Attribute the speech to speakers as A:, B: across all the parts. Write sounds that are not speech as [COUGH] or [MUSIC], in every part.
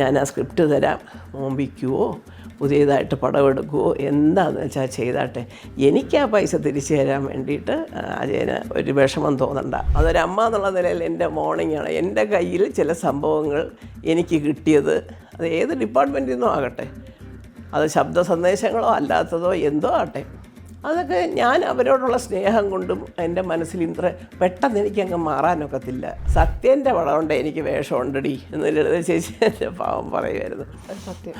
A: ഞാൻ ആ സ്ക്രിപ്റ്റ് തരാം. മോമ്പിക്കുവോ? പുതിയതായിട്ട് പടമെടുക്കുവോ? എന്താണെന്ന് വെച്ചാൽ ചെയ്താട്ടെ. എനിക്ക് ആ പൈസ തിരിച്ചു തരാൻ വേണ്ടിയിട്ട് അജയന് ഒരു വിഷമം തോന്നണ്ട. അതൊരമ്മ എന്നുള്ള നിലയിൽ എന്റെ മോർണിംഗ് ആണ്. എന്റെ കയ്യിൽ ചില സംഭവങ്ങൾ എനിക്ക് കിട്ടിയത്. അത് ഏത് ഡിപ്പാർട്ട്മെന്റിൽ നിന്നും ആകട്ടെ. അത് ശബ്ദ സന്ദേശങ്ങളോ അല്ലാത്തതോ എന്തോ ആട്ടെ അതൊക്കെ ഞാൻ അവരോടുള്ള സ്നേഹം കൊണ്ടും എന്റെ മനസ്സിൽ ഇത്ര പെട്ടെന്ന് എനിക്ക് അങ്ങ് മാറാനൊക്കത്തില്ല. സത്യന്റെ പടമുണ്ട് എനിക്ക് വേഷമുണ്ടടി എന്ന് ലളിത ചേച്ചി എന്റെ പാവം പറയുമായിരുന്നു.
B: സത്യം.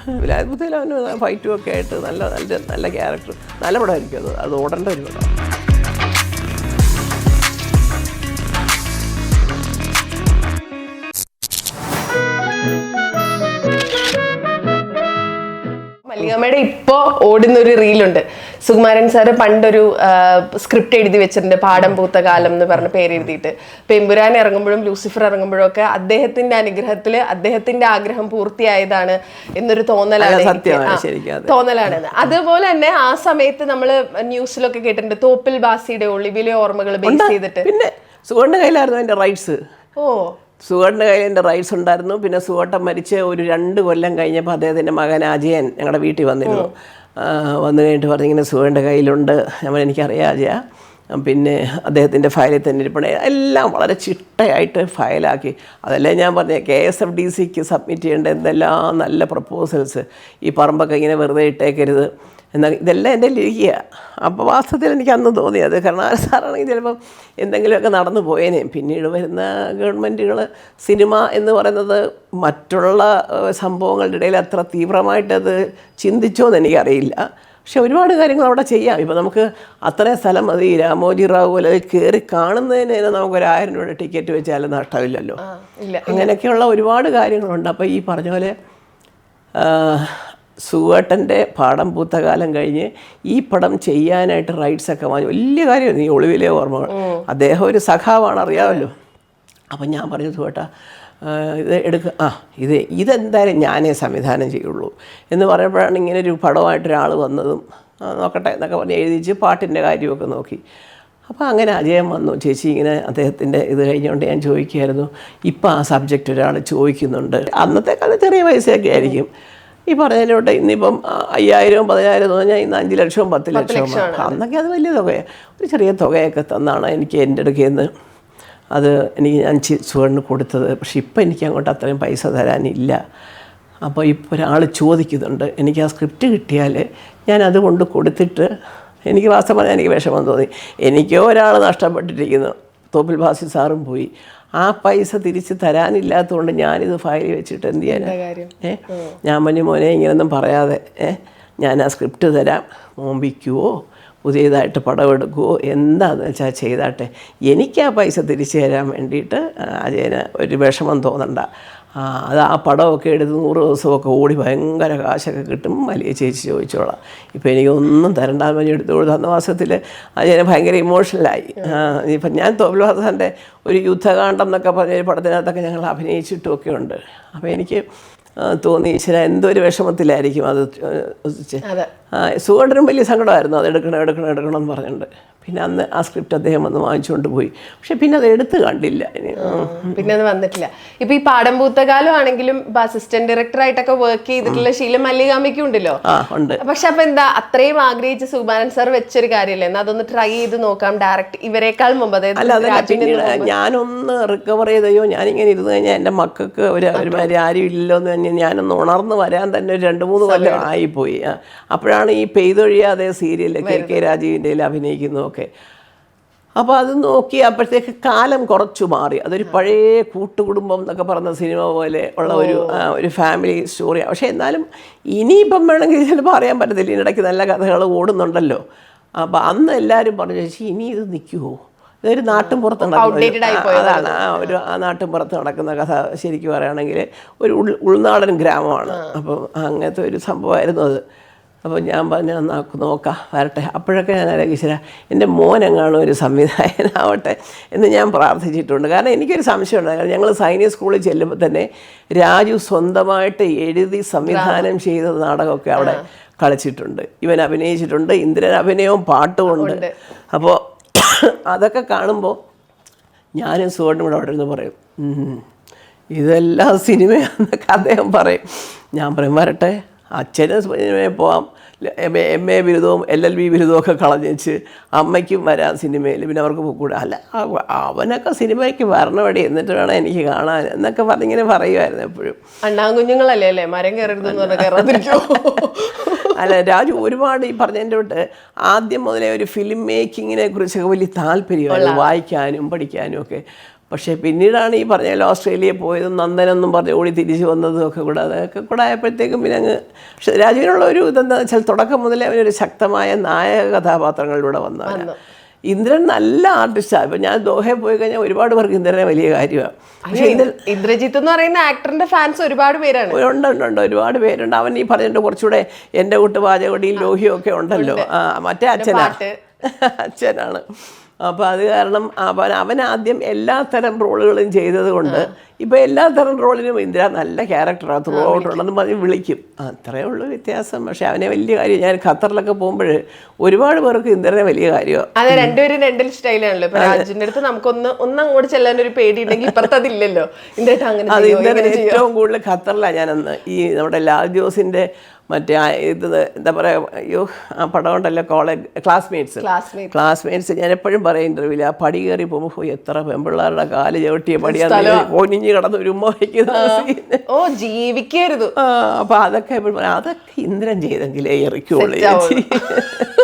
A: ബുദ്ധിയിൽ അവന് ഫൈറ്റും ഒക്കെ ആയിട്ട് നല്ല നല്ല നല്ല ക്യാരക്ടർ നല്ല പടമായിരിക്കും അത്. അത് ഓടേണ്ട ഒരു പടം.
B: മല്ലികമ്മയുടെ ഇപ്പോ ഓടുന്ന ഒരു റീലുണ്ട്. സുകുമാരൻ സാറ് പണ്ടൊരു സ്ക്രിപ്റ്റ് എഴുതി വെച്ചിട്ടുണ്ട് പാടം പൂത്ത കാലം എന്ന് പറഞ്ഞ പേര് എഴുതിയിട്ട് പെമ്പുരാൻ ഇറങ്ങുമ്പോഴും ലൂസിഫർ ഇറങ്ങുമ്പോഴും ഒക്കെ അദ്ദേഹത്തിന്റെ അനുഗ്രഹത്തിൽ അദ്ദേഹത്തിന്റെ ആഗ്രഹം പൂർത്തിയായതാണ് എന്നൊരു തോന്നലാണ് തോന്നലാണ് അതുപോലെ തന്നെ ആ സമയത്ത് നമ്മൾ ന്യൂസിലൊക്കെ കേട്ടിട്ടുണ്ട് തോപ്പിൽ ബാസിയുടെ ഒളിവിലെ ഓർമ്മകൾ ബേസ് ചെയ്തിട്ട്.
A: പിന്നെ കയ്യിലായിരുന്നു റൈറ്റ്സ്
B: ഓ.
A: സുഗോട്ടിന്റെ കയ്യിൽ എന്റെ റൈറ്റ്സ് ഉണ്ടായിരുന്നു. പിന്നെ സുഗോട്ടൻ മരിച്ച് ഒരു രണ്ട് കൊല്ലം കഴിഞ്ഞപ്പോൾ അദ്ദേഹത്തിന്റെ മകൻ അജയൻ ഞങ്ങളുടെ വീട്ടിൽ വന്നിരുന്നു. വന്നു കഴിഞ്ഞിട്ട് പറഞ്ഞു ഇങ്ങനെ സുഗോന്റെ കയ്യിലുണ്ട്. അവൻ എനിക്കറിയാം അജയ. പിന്നെ അദ്ദേഹത്തിന്റെ ഫയലിൽ തന്നെ ഇരിപ്പണേ എല്ലാം വളരെ ചിട്ടയായിട്ട് ഫയലാക്കി അതല്ലേ ഞാൻ പറഞ്ഞ കെ എസ് എഫ് ഡി സിക്ക് സബ്മിറ്റ് ചെയ്യേണ്ട എന്തെല്ലാം നല്ല പ്രപ്പോസൽസ് ഈ പറമ്പൊക്കെ ഇങ്ങനെ വെറുതെ ഇട്ടേക്കരുത്. എന്നാൽ ഇതെല്ലാം എന്റെ ഇരിക്കുക അപ്പോൾ വാസ്തവത്തിൽ എനിക്ക് അന്ന് തോന്നിയത് ആ സാറാണെങ്കിൽ ചിലപ്പം എന്തെങ്കിലുമൊക്കെ നടന്നു പോയേനെ. പിന്നീട് വരുന്ന ഗവൺമെന്റുകൾ സിനിമ എന്ന് പറയുന്നത് മറ്റുള്ള സംഭവങ്ങളുടെ ഇടയിൽ അത്ര തീവ്രമായിട്ടത് ചിന്തിച്ചോ എന്ന് എനിക്കറിയില്ല. പക്ഷെ ഒരുപാട് കാര്യങ്ങൾ അവിടെ ചെയ്യാം. ഇപ്പോൾ നമുക്ക് അത്രയും സ്ഥലം മതി. രാമോജി റാവു അല്ലെങ്കിൽ കയറി കാണുന്നതിന് തന്നെ നമുക്ക് ഒരു ആയിരം രൂപയുടെ ടിക്കറ്റ് വെച്ചാലും നഷ്ടമില്ലല്ലോ. അങ്ങനെയൊക്കെയുള്ള ഒരുപാട് കാര്യങ്ങളുണ്ട്. അപ്പോൾ ഈ പറഞ്ഞ പോലെ സുവേട്ടന്റെ പാടം പൂത്തകാലം കഴിഞ്ഞ് ഈ പടം ചെയ്യാനായിട്ട് റൈറ്റ്സ് ഒക്കെ വാങ്ങി. വലിയ കാര്യമായിരുന്നു ഈ ഒളിവിലെ ഓർമ്മകൾ. അദ്ദേഹം ഒരു സഖാവാണ് അറിയാമല്ലോ. അപ്പം ഞാൻ പറഞ്ഞു സുവേട്ട ഇത് എടുക്കുക ആ ഇത് ഇതെന്തായാലും ഞാനേ സംവിധാനം ചെയ്യുള്ളൂ എന്ന് പറയുമ്പോഴാണ് ഇങ്ങനെ ഒരു പടമായിട്ട് ഒരാൾ വന്നതും നോക്കട്ടെ എന്നൊക്കെ പറഞ്ഞ് എഴുതിച്ച് പാട്ടിന്റെ കാര്യമൊക്കെ നോക്കി. അപ്പോൾ അങ്ങനെ അജയം വന്നു. ചേച്ചി ഇങ്ങനെ അദ്ദേഹത്തിന്റെ ഇത് കഴിഞ്ഞുകൊണ്ട് ഞാൻ ചോദിക്കുമായിരുന്നു ഇപ്പം ആ സബ്ജക്റ്റ് ഒരാൾ ചോദിക്കുന്നുണ്ട്. അന്നത്തെ കാലത്ത് ചെറിയ പൈസയൊക്കെ ആയിരിക്കും. ഈ പറഞ്ഞതിലോട്ട് ഇന്നിപ്പം അയ്യായിരവും പതിനായിരം എന്ന് പറഞ്ഞാൽ ഇന്ന് അഞ്ച് ലക്ഷവും പത്ത് ലക്ഷവും അന്നൊക്കെ അത് വലിയ തുകയാണ് ഒരു ചെറിയ തുകയൊക്കെ തന്നാണ് എനിക്ക് എന്റെ അടുക്കൽ നിന്ന് അത് എനിക്ക് ഞാൻ സുവണ്ണ് കൊടുത്തത്. പക്ഷെ ഇപ്പം എനിക്ക് അങ്ങോട്ട് അത്രയും പൈസ തരാനില്ല. അപ്പോൾ ഇപ്പോൾ ഒരാൾ ചോദിക്കുന്നുണ്ട് എനിക്ക് ആ സ്ക്രിപ്റ്റ് കിട്ടിയാൽ ഞാൻ അത് കൊണ്ട് കൊടുത്തിട്ട് എനിക്ക് വാസ്തവം പറഞ്ഞാൽ എനിക്ക് വിഷമം തോന്നി. എനിക്കോ ഒരാൾ നഷ്ടപ്പെട്ടിരിക്കുന്നു. തോപ്പിൽ ഭാസി സാറും പോയി. ആ പൈസ തിരിച്ച് തരാനില്ലാത്തതുകൊണ്ട് ഞാനിത് ഫയൽ വെച്ചിട്ട് എന്ത് ചെയ്യാനാ? ഏ? ഞാൻ പറഞ്ഞു മോനെ ഇങ്ങനൊന്നും പറയാതെ ഏ? ഞാൻ ആ സ്ക്രിപ്റ്റ് തരാം. മോമ്പിക്കുവോ പുതിയതായിട്ട് പടമെടുക്കുവോ എന്താണെന്ന് വെച്ചാൽ ചെയ്താട്ടെ? എനിക്ക് ആ പൈസ തിരിച്ചു തരാൻ വേണ്ടിയിട്ട് അജയന് ഒരു വിഷമം തോന്നണ്ട. അത് ആ പടമൊക്കെ എടുത്ത് നൂറ് ദിവസമൊക്കെ ഓടി ഭയങ്കര കാശൊക്കെ കിട്ടും. വലിയ ചേച്ചി ചോദിച്ചോളാം. ഇപ്പോൾ എനിക്കൊന്നും തരണ്ടാന്ന് പറഞ്ഞ് എടുത്തു കൊടുത്തു അന്ന മാസത്തിൽ അജയന് ഭയങ്കര ഇമോഷണലായി ഇപ്പം ഞാൻ തോബിൽവാസന്റെ ഒരു യുദ്ധകാന്ഡം എന്നൊക്കെ പറഞ്ഞ ഒരു പടത്തിനകത്തൊക്കെ ഞങ്ങൾ അഭിനയിച്ചിട്ടുമൊക്കെ ഉണ്ട്. അപ്പോൾ എനിക്ക് തോന്നി ഈശ്വര എന്തൊരു വിഷമത്തിലായിരിക്കും അത് സുഖം വലിയ സങ്കടമായിരുന്നു. അത് എടുക്കണം എടുക്കണം എടുക്കണം എന്ന് പറഞ്ഞിട്ടുണ്ട് പിന്നെ അന്ന് ആ സ്ക്രിപ്റ്റ് അദ്ദേഹം വന്ന് വാങ്ങിച്ചുകൊണ്ട് പോയി. പക്ഷെ പിന്നെ അത് എടുത്ത് കണ്ടില്ല.
B: പിന്നെ അത് വന്നിട്ടില്ല. ഇപ്പൊ ഈ പാടം പൂത്തകാലം ആണെങ്കിലും ഇപ്പൊ അസിസ്റ്റന്റ് ഡയറക്ടർ ആയിട്ടൊക്കെ വർക്ക് ചെയ്തിട്ടുള്ള ശീലം മല്ലികാമയ്ക്കും ഉണ്ടല്ലോ.
A: ഉണ്ട്.
B: പക്ഷെ അപ്പൊ എന്താ അത്രയും ആഗ്രഹിച്ച് സുബാനൻ സാർ വെച്ചൊരു കാര്യമല്ലേ? എന്നാ അതൊന്ന് ട്രൈ ചെയ്ത് നോക്കാം. ഡയറക്റ്റ് ഇവരെക്കാൾ മുമ്പ് അതായത്
A: ഞാനൊന്ന് റിക്കവർ ചെയ്തയോ ഞാനിങ്ങനെ ഇരുന്ന് കഴിഞ്ഞാൽ എന്റെ മക്കൾക്ക് ഒരു ഒരുമാതിരി ആരും ഇല്ലല്ലോ എന്ന് തന്നെ ഞാനൊന്ന് ഉണർന്ന് വരാൻ തന്നെ ഒരു രണ്ട് മൂന്ന് കൊല്ലം ആയിപ്പോയി. അപ്പോഴാണ് ഈ പെയ്തൊഴിയാതെ സീരിയൽ കെ കെ രാജീവിന്റെ അഭിനയിക്കുന്നതൊക്കെ അപ്പോൾ അത് നോക്കി അപ്പോഴത്തേക്ക് കാലം കുറച്ചു മാറി. അതൊരു പഴയ കൂട്ടുകുടുംബം എന്നൊക്കെ പറഞ്ഞ സിനിമ പോലെ ഉള്ള ഒരു ഒരു ഫാമിലി സ്റ്റോറി പക്ഷേ എന്നാലും ഇനിയിപ്പം വേണമെങ്കിൽ ചിലപ്പോൾ അറിയാൻ പറ്റത്തില്ല. ഇതിനിടയ്ക്ക് നല്ല കഥകൾ ഓടുന്നുണ്ടല്ലോ. അപ്പോൾ അന്ന് എല്ലാവരും പറഞ്ഞു ചേച്ചി ഇനി ഇത് നിൽക്കുമോ ഇതൊരു നാട്ടും പുറത്ത് നടക്കുന്ന അതാണ്. ആ ഒരു ആ. നാട്ടും പുറത്ത് നടക്കുന്ന കഥ ശരിക്കും പറയുകയാണെങ്കിൽ ഒരു ഉൾ ഉൾനാടൻ ഗ്രാമമാണ്. അപ്പം അങ്ങനത്തെ ഒരു സംഭവമായിരുന്നു അത്. അപ്പോൾ ഞാൻ പറഞ്ഞ നാക്ക് നോക്കാം വരട്ടെ. അപ്പോഴൊക്കെ ഞാൻ ആലോചിച്ചില്ല എന്റെ മോനെങ്ങാണോ ഒരു സംവിധായകനാവട്ടെ എന്ന് ഞാൻ പ്രാർത്ഥിച്ചിട്ടുണ്ട്. കാരണം എനിക്കൊരു സംശയമുണ്ട്. കാരണം ഞങ്ങൾ സൈനിക സ്കൂളിൽ ചെല്ലുമ്പോൾ തന്നെ രാജു സ്വന്തമായിട്ട് എഴുതി സംവിധാനം ചെയ്ത നാടകമൊക്കെ അവിടെ കളിച്ചിട്ടുണ്ട്. ഇവൻ അഭിനയിച്ചിട്ടുണ്ട് ഇന്ദ്രൻ അഭിനയവും പാട്ടുമുണ്ട് അപ്പോൾ അതൊക്കെ കാണുമ്പോൾ ഞാനും സുവർണും കൂടെ അവിടെ ഇരുന്ന് പറയും ഇതെല്ലാം സിനിമയാണെന്നൊക്കെ അദ്ദേഹം പറയും. ഞാൻ പറയും വരട്ടെ. അച്ഛന് സിനിമയിൽ പോവാം. എം എ ബിരുദവും എൽ എൽ ബി ബിരുദവും ഒക്കെ കളഞ്ഞേച്ച് അമ്മയ്ക്കും വരാം സിനിമയിൽ പിന്നെ അവർക്ക് കൂടെ. അല്ല അവ- അവനൊക്കെ സിനിമയ്ക്ക് വരണവടി എന്നിട്ട് വേണം എനിക്ക് കാണാൻ എന്നൊക്കെ പറഞ്ഞിങ്ങനെ പറയുമായിരുന്നു എപ്പോഴും.
B: അണ്ണാകുഞ്ഞുങ്ങളല്ലേ അല്ലേ? മരം കയറരുതെന്ന് കയറാതിരിക്കോ.
A: അല്ല രാജു ഒരുപാട് ഈ പറഞ്ഞതിന്റെ തൊട്ട് ആദ്യം മുതലേ ഒരു ഫിലിം മേക്കിങ്ങിനെ കുറിച്ചൊക്കെ വലിയ താല്പര്യമായിരുന്നു. വായിക്കാനും പഠിക്കാനും ഒക്കെ. പക്ഷേ പിന്നീടാണ് ഈ പറഞ്ഞ ഓസ്ട്രേലിയ പോയതും നന്ദനെന്നും പറഞ്ഞ് ഓടി തിരിച്ചു വന്നതും ഒക്കെ കൂടെ. അതൊക്കെ കൂടെ ആയപ്പോഴത്തേക്കും പിന്നെ അങ്ങ് പക്ഷെ രാജുവിനുള്ള ഒരു ഇതെന്താണെന്ന് വെച്ചാൽ തുടക്കം മുതലേ അവനൊരു ശക്തമായ നായക കഥാപാത്രങ്ങളിലൂടെ വന്നവനാണ് ഇന്ദ്രൻ നല്ല ആർട്ടിസ്റ്റാണ് ഇപ്പം ഞാൻ ദോഹയിൽ പോയി കഴിഞ്ഞാൽ ഒരുപാട് പേർക്ക് ഇന്ദ്രനെ വലിയ കാര്യമാണ് പക്ഷേ
B: ഇന്ദ്രജിത്ത് എന്ന് പറയുന്ന ആക്ടറിന്റെ ഫാൻസ് ഒരുപാട് പേരാണ്.
A: ഉണ്ട് ഉണ്ട് ഉണ്ട്. ഒരുപാട് പേരുണ്ട്. അവൻ ഈ പറഞ്ഞിട്ട് കുറച്ചുകൂടെ എന്റെ കൂട്ട് പാചകടിയും ലോഹിയും ഒക്കെ ഉണ്ടല്ലോ. ആ മറ്റേ
B: അച്ഛനാണ്.
A: അച്ഛനാണ്. അപ്പോൾ അത് കാരണം അവൻ അവൻ ആദ്യം എല്ലാ തരം റോളുകളും ചെയ്തത് കൊണ്ട് ഇപ്പോൾ എല്ലാ തരം റോളിനും ഇന്ദിര നല്ല ക്യാരക്ടറാണ് ത്രൂ ഔട്ടുള്ളതെന്ന് പറഞ്ഞ് വിളിക്കും. അത്രയേ ഉള്ളൂ വ്യത്യാസം. പക്ഷേ അവനെ വലിയ കാര്യം ഞാൻ ഖത്തറിലൊക്കെ പോകുമ്പോൾ ഒരുപാട് പേർക്ക് ഇന്ദിരനെ വലിയ കാര്യമാണ്
B: അതെ രണ്ടുപേരും രണ്ടിൽ സ്റ്റൈലാണല്ലോ ഇപ്പൊ രാജുവിന്റെ അടുത്ത് നമുക്കൊന്ന് ഒന്ന് അങ്ങോട്ട് ചെല്ലാൻ ഒരു പേടി ഉണ്ടെങ്കിൽ ഇപ്പുറത്ത് അതില്ലല്ലോ. ഇന്ത്യട്ട് അങ്ങനെ
A: അത്? ഏറ്റവും കൂടുതൽ ഖത്തറിലാണ് ഞാനന്ന് ഈ നമ്മുടെ ലാൽ ജോസിന്റെ മറ്റേ ഇത് എന്താ പറയുക അയ്യോ ആ പടം ഉണ്ടല്ലോ കോളേജ് ക്ലാസ്മേറ്റ്സ് ക്ലാസ്മേറ്റ്സ് ഞാൻ എപ്പോഴും പറയും ഇന്റർവ്യൂവിൽ ആ പടി കയറി പോകുമ്പോൾ എത്ര പെമ്പിള്ളാരുടെ കാൽ ചവിട്ടിയ പടിയാണ് കടന്ന് കിടന്ന് ഒരു വയ്ക്കുന്ന
B: ഓ ജീവിക്കരുത്.
A: അപ്പോൾ അതൊക്കെ എപ്പോഴും അതൊക്കെ ഇന്ദ്രൻ ചെയ്തെങ്കിലേ ഇറക്കുള്ളൂ [LAUGHS]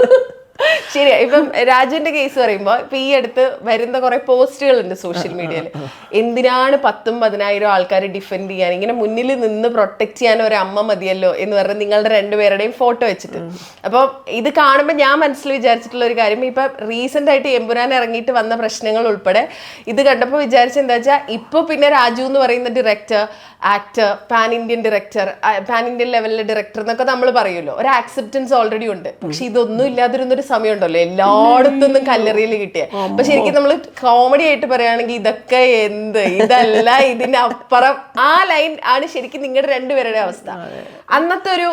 B: ശരിയാ. ഇപ്പം രാജുവിന്റെ കേസ് പറയുമ്പോ ഇപ്പൊ ഈ അടുത്ത് വരുന്ന കുറെ പോസ്റ്റുകൾ ഉണ്ട് സോഷ്യൽ മീഡിയയിൽ എന്തിനാണ് പത്തും പതിനായിരം ആൾക്കാരെ ഡിഫെൻഡ് ചെയ്യാൻ? ഇങ്ങനെ മുന്നിൽ നിന്ന് പ്രൊട്ടക്ട് ചെയ്യാൻ ഒരു അമ്മ മതിയല്ലോ എന്ന് പറഞ്ഞ് നിങ്ങളുടെ രണ്ടുപേരുടെയും ഫോട്ടോ വെച്ചിട്ട്. അപ്പൊ ഇത് കാണുമ്പോൾ ഞാൻ മനസ്സിൽ വിചാരിച്ചിട്ടുള്ള ഒരു കാര്യം ഇപ്പൊ റീസെന്റ് ആയിട്ട് എമ്പുരാൻ ഇറങ്ങിയിട്ട് വന്ന പ്രശ്നങ്ങൾ ഉൾപ്പെടെ ഇത് കണ്ടപ്പോൾ വിചാരിച്ച എന്താ വെച്ചാൽ ഇപ്പൊ പിന്നെ രാജു എന്ന് പറയുന്ന director actor pan Indian director pan Indian ലെവലിലെ director എന്നൊക്കെ നമ്മൾ പറയുമല്ലോ. ഒരു ആക്സെപ്റ്റൻസ് ഓൾറെഡി ഉണ്ട്. പക്ഷെ ഇതൊന്നും ഇല്ലാതിരുന്നൊരു സമയം ഉണ്ടല്ലോ എല്ലായിടത്തുനിന്നും കല്ലറിയിൽ കിട്ടിയ. അപ്പൊ ശരിക്കും നമ്മൾ കോമഡി ആയിട്ട് പറയുകയാണെങ്കിൽ ഇതൊക്കെ എന്ത്? ഇതല്ല ഇതിന്റെ അപ്പുറം. ആ ലൈൻ ആണ് ശരിക്കും നിങ്ങളുടെ രണ്ടുപേരുടെ അവസ്ഥ. അന്നത്തെ ഒരു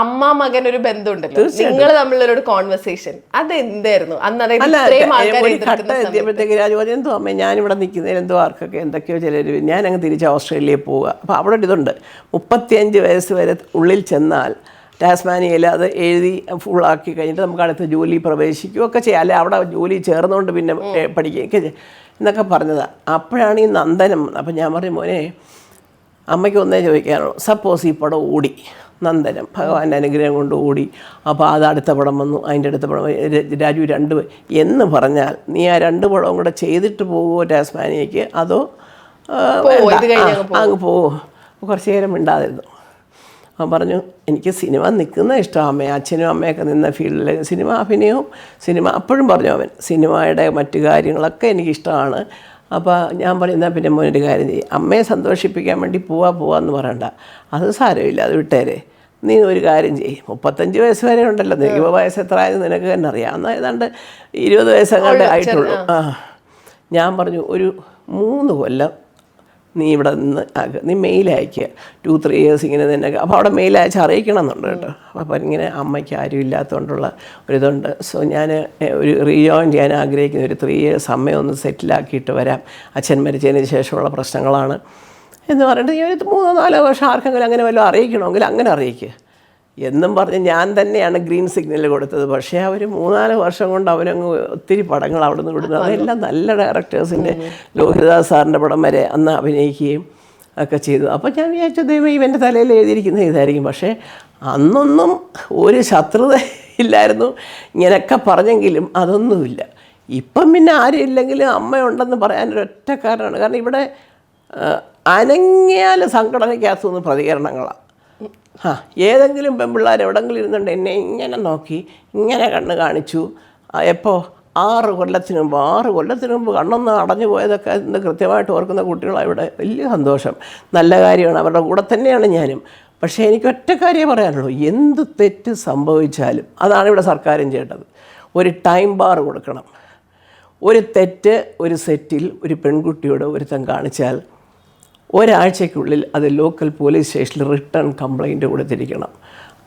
B: അമ്മ മകൻ ഒരു ബന്ധമുണ്ടല്ലോ. നിങ്ങൾ തമ്മിലൊരു കോൺവെർസേഷൻ അത് എന്തായിരുന്നു അന്ന് അതായത്
A: അല്ല
B: ഇത്രയും ആൾക്കാർ
A: ഒരു ഘട്ടം എത്തിയപ്പോഴത്തേക്ക് രാജു പറഞ്ഞു എന്തോ അമ്മ ഞാനിവിടെ നിൽക്കുന്നതിന് എന്തോ ആർക്കൊക്കെ എന്തൊക്കെയോ ചിലർ ഞാൻ അങ്ങ് തിരിച്ച് ഓസ്ട്രേലിയയിൽ പോവുക. അപ്പോൾ അവിടെ ഇതുണ്ട്. മുപ്പത്തിയഞ്ച് വയസ്സ് വരെ ഉള്ളിൽ ചെന്നാൽ ടാസ്മാനിയയിൽ അത് എഴുതി ഫുള്ളാക്കി കഴിഞ്ഞിട്ട് നമുക്ക് അടുത്ത ജോലി പ്രവേശിക്കുകയൊക്കെ ചെയ്യാം. അല്ലെ അവിടെ ജോലി ചേർന്നുകൊണ്ട് പിന്നെ പഠിക്കുകയൊക്കെ ചെയ്യാം. എന്നൊക്കെ പറഞ്ഞതാണ് അപ്പോഴാണ് ഈ നന്ദനം. അപ്പം ഞാൻ പറയും മോനെ അമ്മയ്ക്ക് ഒന്നേ ചോദിക്കാനുള്ളൂ. സപ്പോസ് ഈ പടം ഓടി. നന്ദനം ഭഗവാന്റെ അനുഗ്രഹം കൊണ്ട് ഓടി. അപ്പോൾ അത് അടുത്ത പടം വന്നു അതിന്റെ അടുത്ത പടം രാജു രണ്ട് എന്ന് പറഞ്ഞാൽ നീ ആ രണ്ട് പടവും കൂടെ ചെയ്തിട്ട് പോകുമോ ടാസ്മാനിയയ്ക്ക്? അതോ
B: അങ്ങ്
A: പോവോ. കുറച്ച് നേരം മിണ്ടാതിരുന്നു. അവൻ പറഞ്ഞു എനിക്ക് സിനിമ നിൽക്കുന്ന ഇഷ്ടമാണ് അമ്മയെ. അച്ഛനും അമ്മയൊക്കെ നിന്ന ഫീൽഡിൽ സിനിമ അഭിനയവും സിനിമ അപ്പോഴും പറഞ്ഞു അവൻ സിനിമയുടെ മറ്റു കാര്യങ്ങളൊക്കെ എനിക്കിഷ്ടമാണ്. അപ്പോൾ ഞാൻ പറയുന്ന പിന്നെ മോനൊരു കാര്യം ചെയ്യും. അമ്മയെ സന്തോഷിപ്പിക്കാൻ വേണ്ടി പോവാ പോവാന്ന് പറയണ്ട. അത് സാരമില്ല അത് വിട്ടേരെ. നീ ഒരു കാര്യം ചെയ്യും. മുപ്പത്തഞ്ച് വയസ്സ് വരെ ഉണ്ടല്ലോ. നീ ഇപ്പോൾ വയസ്സ് എത്ര ആയത് നിനക്ക് തന്നെ അറിയാം. എന്നാൽ ഏതാണ്ട് ഇരുപത് വയസ്സങ്ങാണ്ട് ആയിട്ടുള്ളൂ. ആ. ഞാൻ പറഞ്ഞു ഒരു മൂന്ന് കൊല്ലം നീ ഇവിടെ നിന്ന് ആക്കുക നീ മെയിൽ അയക്കുക ടു ത്രീ ഇയേഴ്സ് ഇങ്ങനെ തന്നെ അപ്പോൾ അവിടെ മെയിൽ അയച്ച് അറിയിക്കണം എന്നുണ്ട് കേട്ടോ. അപ്പോൾ ഇങ്ങനെ അമ്മയ്ക്ക് ആരും ഇല്ലാത്തതുകൊണ്ടുള്ള ഒരിതുണ്ട്. സോ ഞാൻ ഒരു റീജോയിൻ ചെയ്യാൻ ആഗ്രഹിക്കുന്ന. ഒരു ത്രീ ഇയേഴ്സ് അമ്മയൊന്ന് സെറ്റിലാക്കിയിട്ട് വരാം. അച്ഛൻ മരിച്ചതിന് ശേഷമുള്ള പ്രശ്നങ്ങളാണ്. എന്ന് പറഞ്ഞിട്ട് ഞാൻ മൂന്നോ നാലോ വർഷം ആർക്കെങ്കിലും അങ്ങനെ വല്ലതും അറിയിക്കണമെങ്കിൽ അങ്ങനെ അറിയിക്കുക എന്നും പറഞ്ഞ് ഞാൻ തന്നെയാണ് ഗ്രീൻ സിഗ്നൽ കൊടുത്തത്. പക്ഷേ അവർ മൂന്നാൽ വർഷം കൊണ്ട് അവനങ്ങ് ഒത്തിരി പടങ്ങൾ അവിടെ നിന്ന് അതെല്ലാം നല്ല ഡയറക്ടേഴ്സിന്റെ ലോഹിതദാസ് സാറിന്റെ പടം വരെ അന്ന് അഭിനയിക്കുകയും ഒക്കെ ചെയ്തു. അപ്പോൾ ഞാൻ വിചാരിച്ചു ദൈവം ഇവന്റെ തലയിൽ എഴുതിയിരിക്കുന്ന ഇതായിരിക്കും. പക്ഷേ അന്നൊന്നും ഒരു ശത്രുത ഇല്ലായിരുന്നു. ഇങ്ങനെയൊക്കെ പറഞ്ഞെങ്കിലും അതൊന്നുമില്ല. ഇപ്പം പിന്നെ ആരും ഇല്ലെങ്കിലും അമ്മയുണ്ടെന്ന് പറയാനൊരൊറ്റ കാരണമാണ്. കാരണം ഇവിടെ അനങ്ങിയാൽ സംഘടനയ്ക്കകത്തുനിന്ന് പ്രതികരണങ്ങളാണ് ആ ഏതെങ്കിലും പെൺപിള്ളേർ എവിടെങ്കിലും ഇരുന്നുണ്ട് എന്നെ ഇങ്ങനെ നോക്കി ഇങ്ങനെ കണ്ണ് കാണിച്ചു. എപ്പോൾ ആറ് കൊല്ലത്തിന് മുമ്പ് ആറ് കൊല്ലത്തിന് മുമ്പ് കണ്ണൊന്ന് അടഞ്ഞു പോയതൊക്കെ ഇന്ന് കൃത്യമായിട്ട് ഓർക്കുന്ന കുട്ടികളാണ് ഇവിടെ. വലിയ സന്തോഷം. നല്ല കാര്യമാണ് അവരുടെ കൂടെ തന്നെയാണ് ഞാനും. പക്ഷേ എനിക്ക് ഒറ്റ കാര്യമേ പറയാനുള്ളൂ എന്ത് തെറ്റ് സംഭവിച്ചാലും അതാണ് ഇവിടെ സർക്കാരും ചെയ്യേണ്ടത്. ഒരു ടൈം ബാർ കൊടുക്കണം. ഒരു തെറ്റ് ഒരു സെറ്റിൽ ഒരു പെൺകുട്ടിയോട് ഒരുത്തൻ കാണിച്ചാൽ ഒരാഴ്ചയ്ക്കുള്ളിൽ അത് ലോക്കൽ പോലീസ് സ്റ്റേഷനിൽ റിട്ടേൺ കംപ്ലൈന്റ് കൊടുത്തിരിക്കണം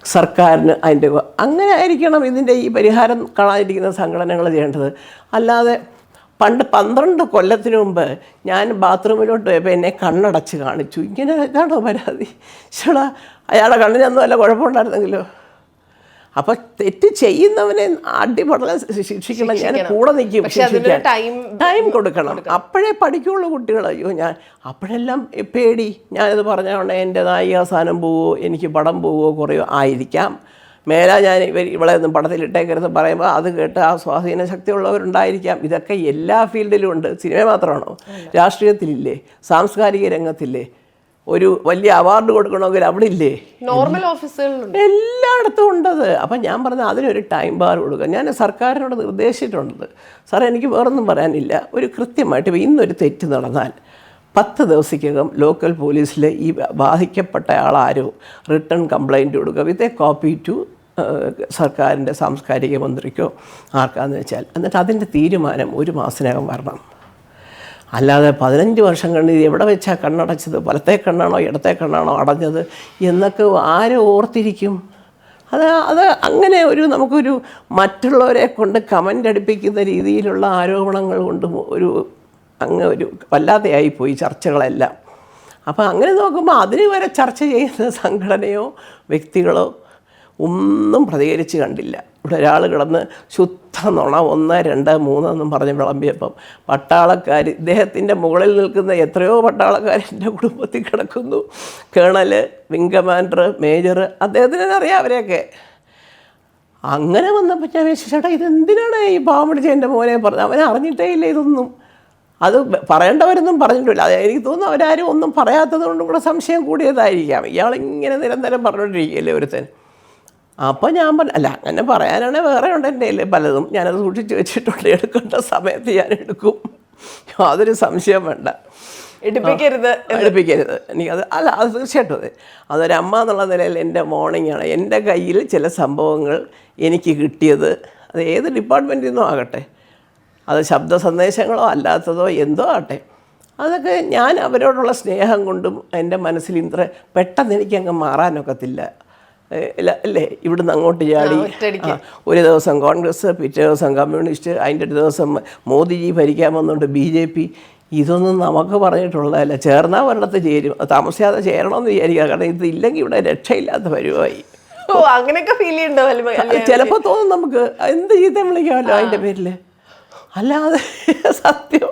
A: സർക്കാരിന് അതിന്റെ അങ്ങനെ ആയിരിക്കണം ഇതിന്റെ ഈ പരിഹാരം കാണാതിരിക്കുന്ന സംഘടനകൾ ചെയ്യേണ്ടത്. അല്ലാതെ പണ്ട് പന്ത്രണ്ട് കൊല്ലത്തിന് മുമ്പ് ഞാൻ ബാത്റൂമിലോട്ട് പോയപ്പോൾ എന്നെ കണ്ണടച്ച് കാണിച്ചു. ഇങ്ങനെ ഇതാണോ പരാതി? ചേടാ അയാളെ കണ്ണിനൊന്നും വല്ല കുഴപ്പമുണ്ടായിരുന്നെങ്കിലോ? അപ്പം തെറ്റ് ചെയ്യുന്നവനെ അടിപൊളി ശിക്ഷിക്കണം ഞാൻ കൂടെ നിൽക്കും
B: ടൈം
A: കൊടുക്കണം. അപ്പോഴേ പഠിക്കുള്ളൂ കുട്ടികൾ. അയ്യോ ഞാൻ അപ്പോഴെല്ലാം പേടി. ഞാനിത് പറഞ്ഞോണ്ട് എന്റെതായി അവസാനം പോവോ എനിക്ക് പടം പോവോ കുറയോ ആയിരിക്കാം. മേല ഞാൻ ഇവർ ഇവിടെ ഒന്നും പടത്തിലിട്ടേക്കരുത് പറയുമ്പോൾ അത് കേട്ട് ആ സ്വാധീന ശക്തിയുള്ളവരുണ്ടായിരിക്കാം. ഇതൊക്കെ എല്ലാ ഫീൽഡിലും ഉണ്ട്. സിനിമ മാത്രമാണോ? രാഷ്ട്രീയത്തിലില്ലേ? സാംസ്കാരിക രംഗത്തില്ലേ? ഒരു വലിയ അവാർഡ് കൊടുക്കണമെങ്കിൽ അവിടെ ഇല്ലേ
B: നോർമൽ ഓഫീസുകളിലുണ്ട്
A: എല്ലായിടത്തും ഉണ്ടത്. അപ്പം ഞാൻ പറഞ്ഞ അതിനൊരു ടൈം ബാർ കൊടുക്കുക. ഞാൻ സർക്കാരിനോട് നിർദ്ദേശിച്ചിട്ടുണ്ട്. സാറേ എനിക്ക് വേറൊന്നും പറയാനില്ല. ഒരു കൃത്യമായിട്ട് ഇന്നൊരു തെറ്റ് നടന്നാൽ പത്ത് ദിവസത്തിനകം ലോക്കൽ പോലീസിൽ ഈ ബാധിക്കപ്പെട്ട ആളാരോ റിട്ടേൺ കംപ്ലൈന്റ് കൊടുക്കുക. വിത്ത് എ കോപ്പി ടു സർക്കാരിന്റെ സാംസ്കാരിക മന്ത്രിക്കോ ആർക്കാന്ന് വെച്ചാൽ. എന്നിട്ട് അതിന്റെ തീരുമാനം ഒരു മാസത്തിനകം വരണം. അല്ലാതെ പതിനഞ്ച് വർഷം കണ്ട് ഇത് എവിടെ വെച്ചാൽ കണ്ണടച്ചത്? വലത്തെ കണ്ണാണോ ഇടത്തെ കണ്ണാണോ അടഞ്ഞത്? എന്നൊക്കെ ആര് ഓർത്തിരിക്കും? അത് അത് അങ്ങനെ ഒരു നമുക്കൊരു മറ്റുള്ളവരെ കൊണ്ട് കമന്റ് അടുപ്പിക്കുന്ന രീതിയിലുള്ള ആരോപണങ്ങൾ കൊണ്ട് ഒരു അങ്ങ് ഒരു വല്ലാതെയായിപ്പോയി ചർച്ചകളെല്ലാം. അപ്പോൾ അങ്ങനെ നോക്കുമ്പോൾ അതിന് വരെ ചർച്ച ചെയ്യുന്ന സംഘടനയോ വ്യക്തികളോ ഒന്നും പ്രതികരിച്ച് കണ്ടില്ല. ഇവിടെ ഒരാൾ കിടന്ന് ശുദ്ധ നുണ ഒന്ന് രണ്ട് മൂന്ന് എന്നും പറഞ്ഞ് വിളമ്പിയപ്പം പട്ടാളക്കാർ ഇദ്ദേഹത്തിന്റെ മുകളിൽ നിൽക്കുന്ന എത്രയോ പട്ടാളക്കാർ എന്റെ കുടുംബത്തിൽ കിടക്കുന്നു. കേണൽ വിങ് കമാൻഡർ മേജർ അദ്ദേഹത്തിന് അറിയാം അവരെയൊക്കെ. അങ്ങനെ വന്നപ്പോൾ ഞാൻ ചേട്ടാ ഇതെന്തിനാണ് ഈ പാവം പിടിച്ച എന്റെ മോനെ? പറഞ്ഞത് അവനെ അറിഞ്ഞിട്ടേ ഇല്ല ഇതൊന്നും. അത് പറയേണ്ടവരൊന്നും പറഞ്ഞിട്ടില്ല. അത് എനിക്ക് തോന്നുന്നു അവരാരും ഒന്നും പറയാത്തത് കൊണ്ടും കൂടെ സംശയം കൂടിയതായിരിക്കാം. ഇയാളിങ്ങനെ നിരന്തരം പറഞ്ഞുകൊണ്ടിരിക്കുകയല്ലേ ഒരുത്തൻ? അപ്പോൾ ഞാൻ പറഞ്ഞു അല്ല അങ്ങനെ പറയാനാണെങ്കിൽ വേറെ ഉണ്ട് എന്റെ കയ്യിൽ പലതും ഞാനത് സൂക്ഷിച്ച് വെച്ചിട്ടുണ്ട്. എടുക്കേണ്ട സമയത്ത് ഞാൻ എടുക്കും. യാതൊരു സംശയം വേണ്ട.
B: എടുപ്പിക്കരുത്
A: എടുപ്പിക്കരുത്. എനിക്കത് അല്ല അത് തീർച്ചയായിട്ടും അതെ. അതൊരമ്മ എന്നുള്ള നിലയിൽ എന്റെ മോർണിംഗാണ് എന്റെ കയ്യിൽ ചില സംഭവങ്ങൾ എനിക്ക് കിട്ടിയത് അത് ഏത് ഡിപ്പാർട്ട്മെന്റിൽ നിന്നും ആകട്ടെ. അത് ശബ്ദ സന്ദേശങ്ങളോ അല്ലാത്തതോ എന്തോ ആകട്ടെ. അതൊക്കെ ഞാൻ അവരോടുള്ള സ്നേഹം കൊണ്ടും എന്റെ മനസ്സിൽ ഇത്ര പെട്ടെന്ന് എനിക്കങ്ങ് മാറാനൊക്കത്തില്ല. അല്ലേ ഇവിടുന്ന് അങ്ങോട്ട് ചാടി. ഒരു ദിവസം കോൺഗ്രസ് പിറ്റേ ദിവസം കമ്മ്യൂണിസ്റ്റ് അതിന്റെ ഒരു ദിവസം മോദിജി ഭരിക്കാൻ വന്നുകൊണ്ട് ബി ജെ പി. ഇതൊന്നും നമുക്ക് പറഞ്ഞിട്ടുള്ളതല്ല. ചേർന്നാൽ ഒരിടത്ത് ചേരും. താമസിയാതെ ചേരണമെന്ന് വിചാരിക്കുക. കാരണം ഇത് ഇല്ലെങ്കിൽ ഇവിടെ രക്ഷയില്ലാത്ത പരിവായി
B: ഓ അങ്ങനെയൊക്കെ ഫീൽ ചെയ്യണ്ടോ അല്ലെ
A: ചിലപ്പോൾ തോന്നും നമുക്ക്. എന്ത് ചീത്ത വിളിക്കാമല്ലോ അതിന്റെ പേരിൽ അല്ലാതെ [LAUGHS] സത്യം.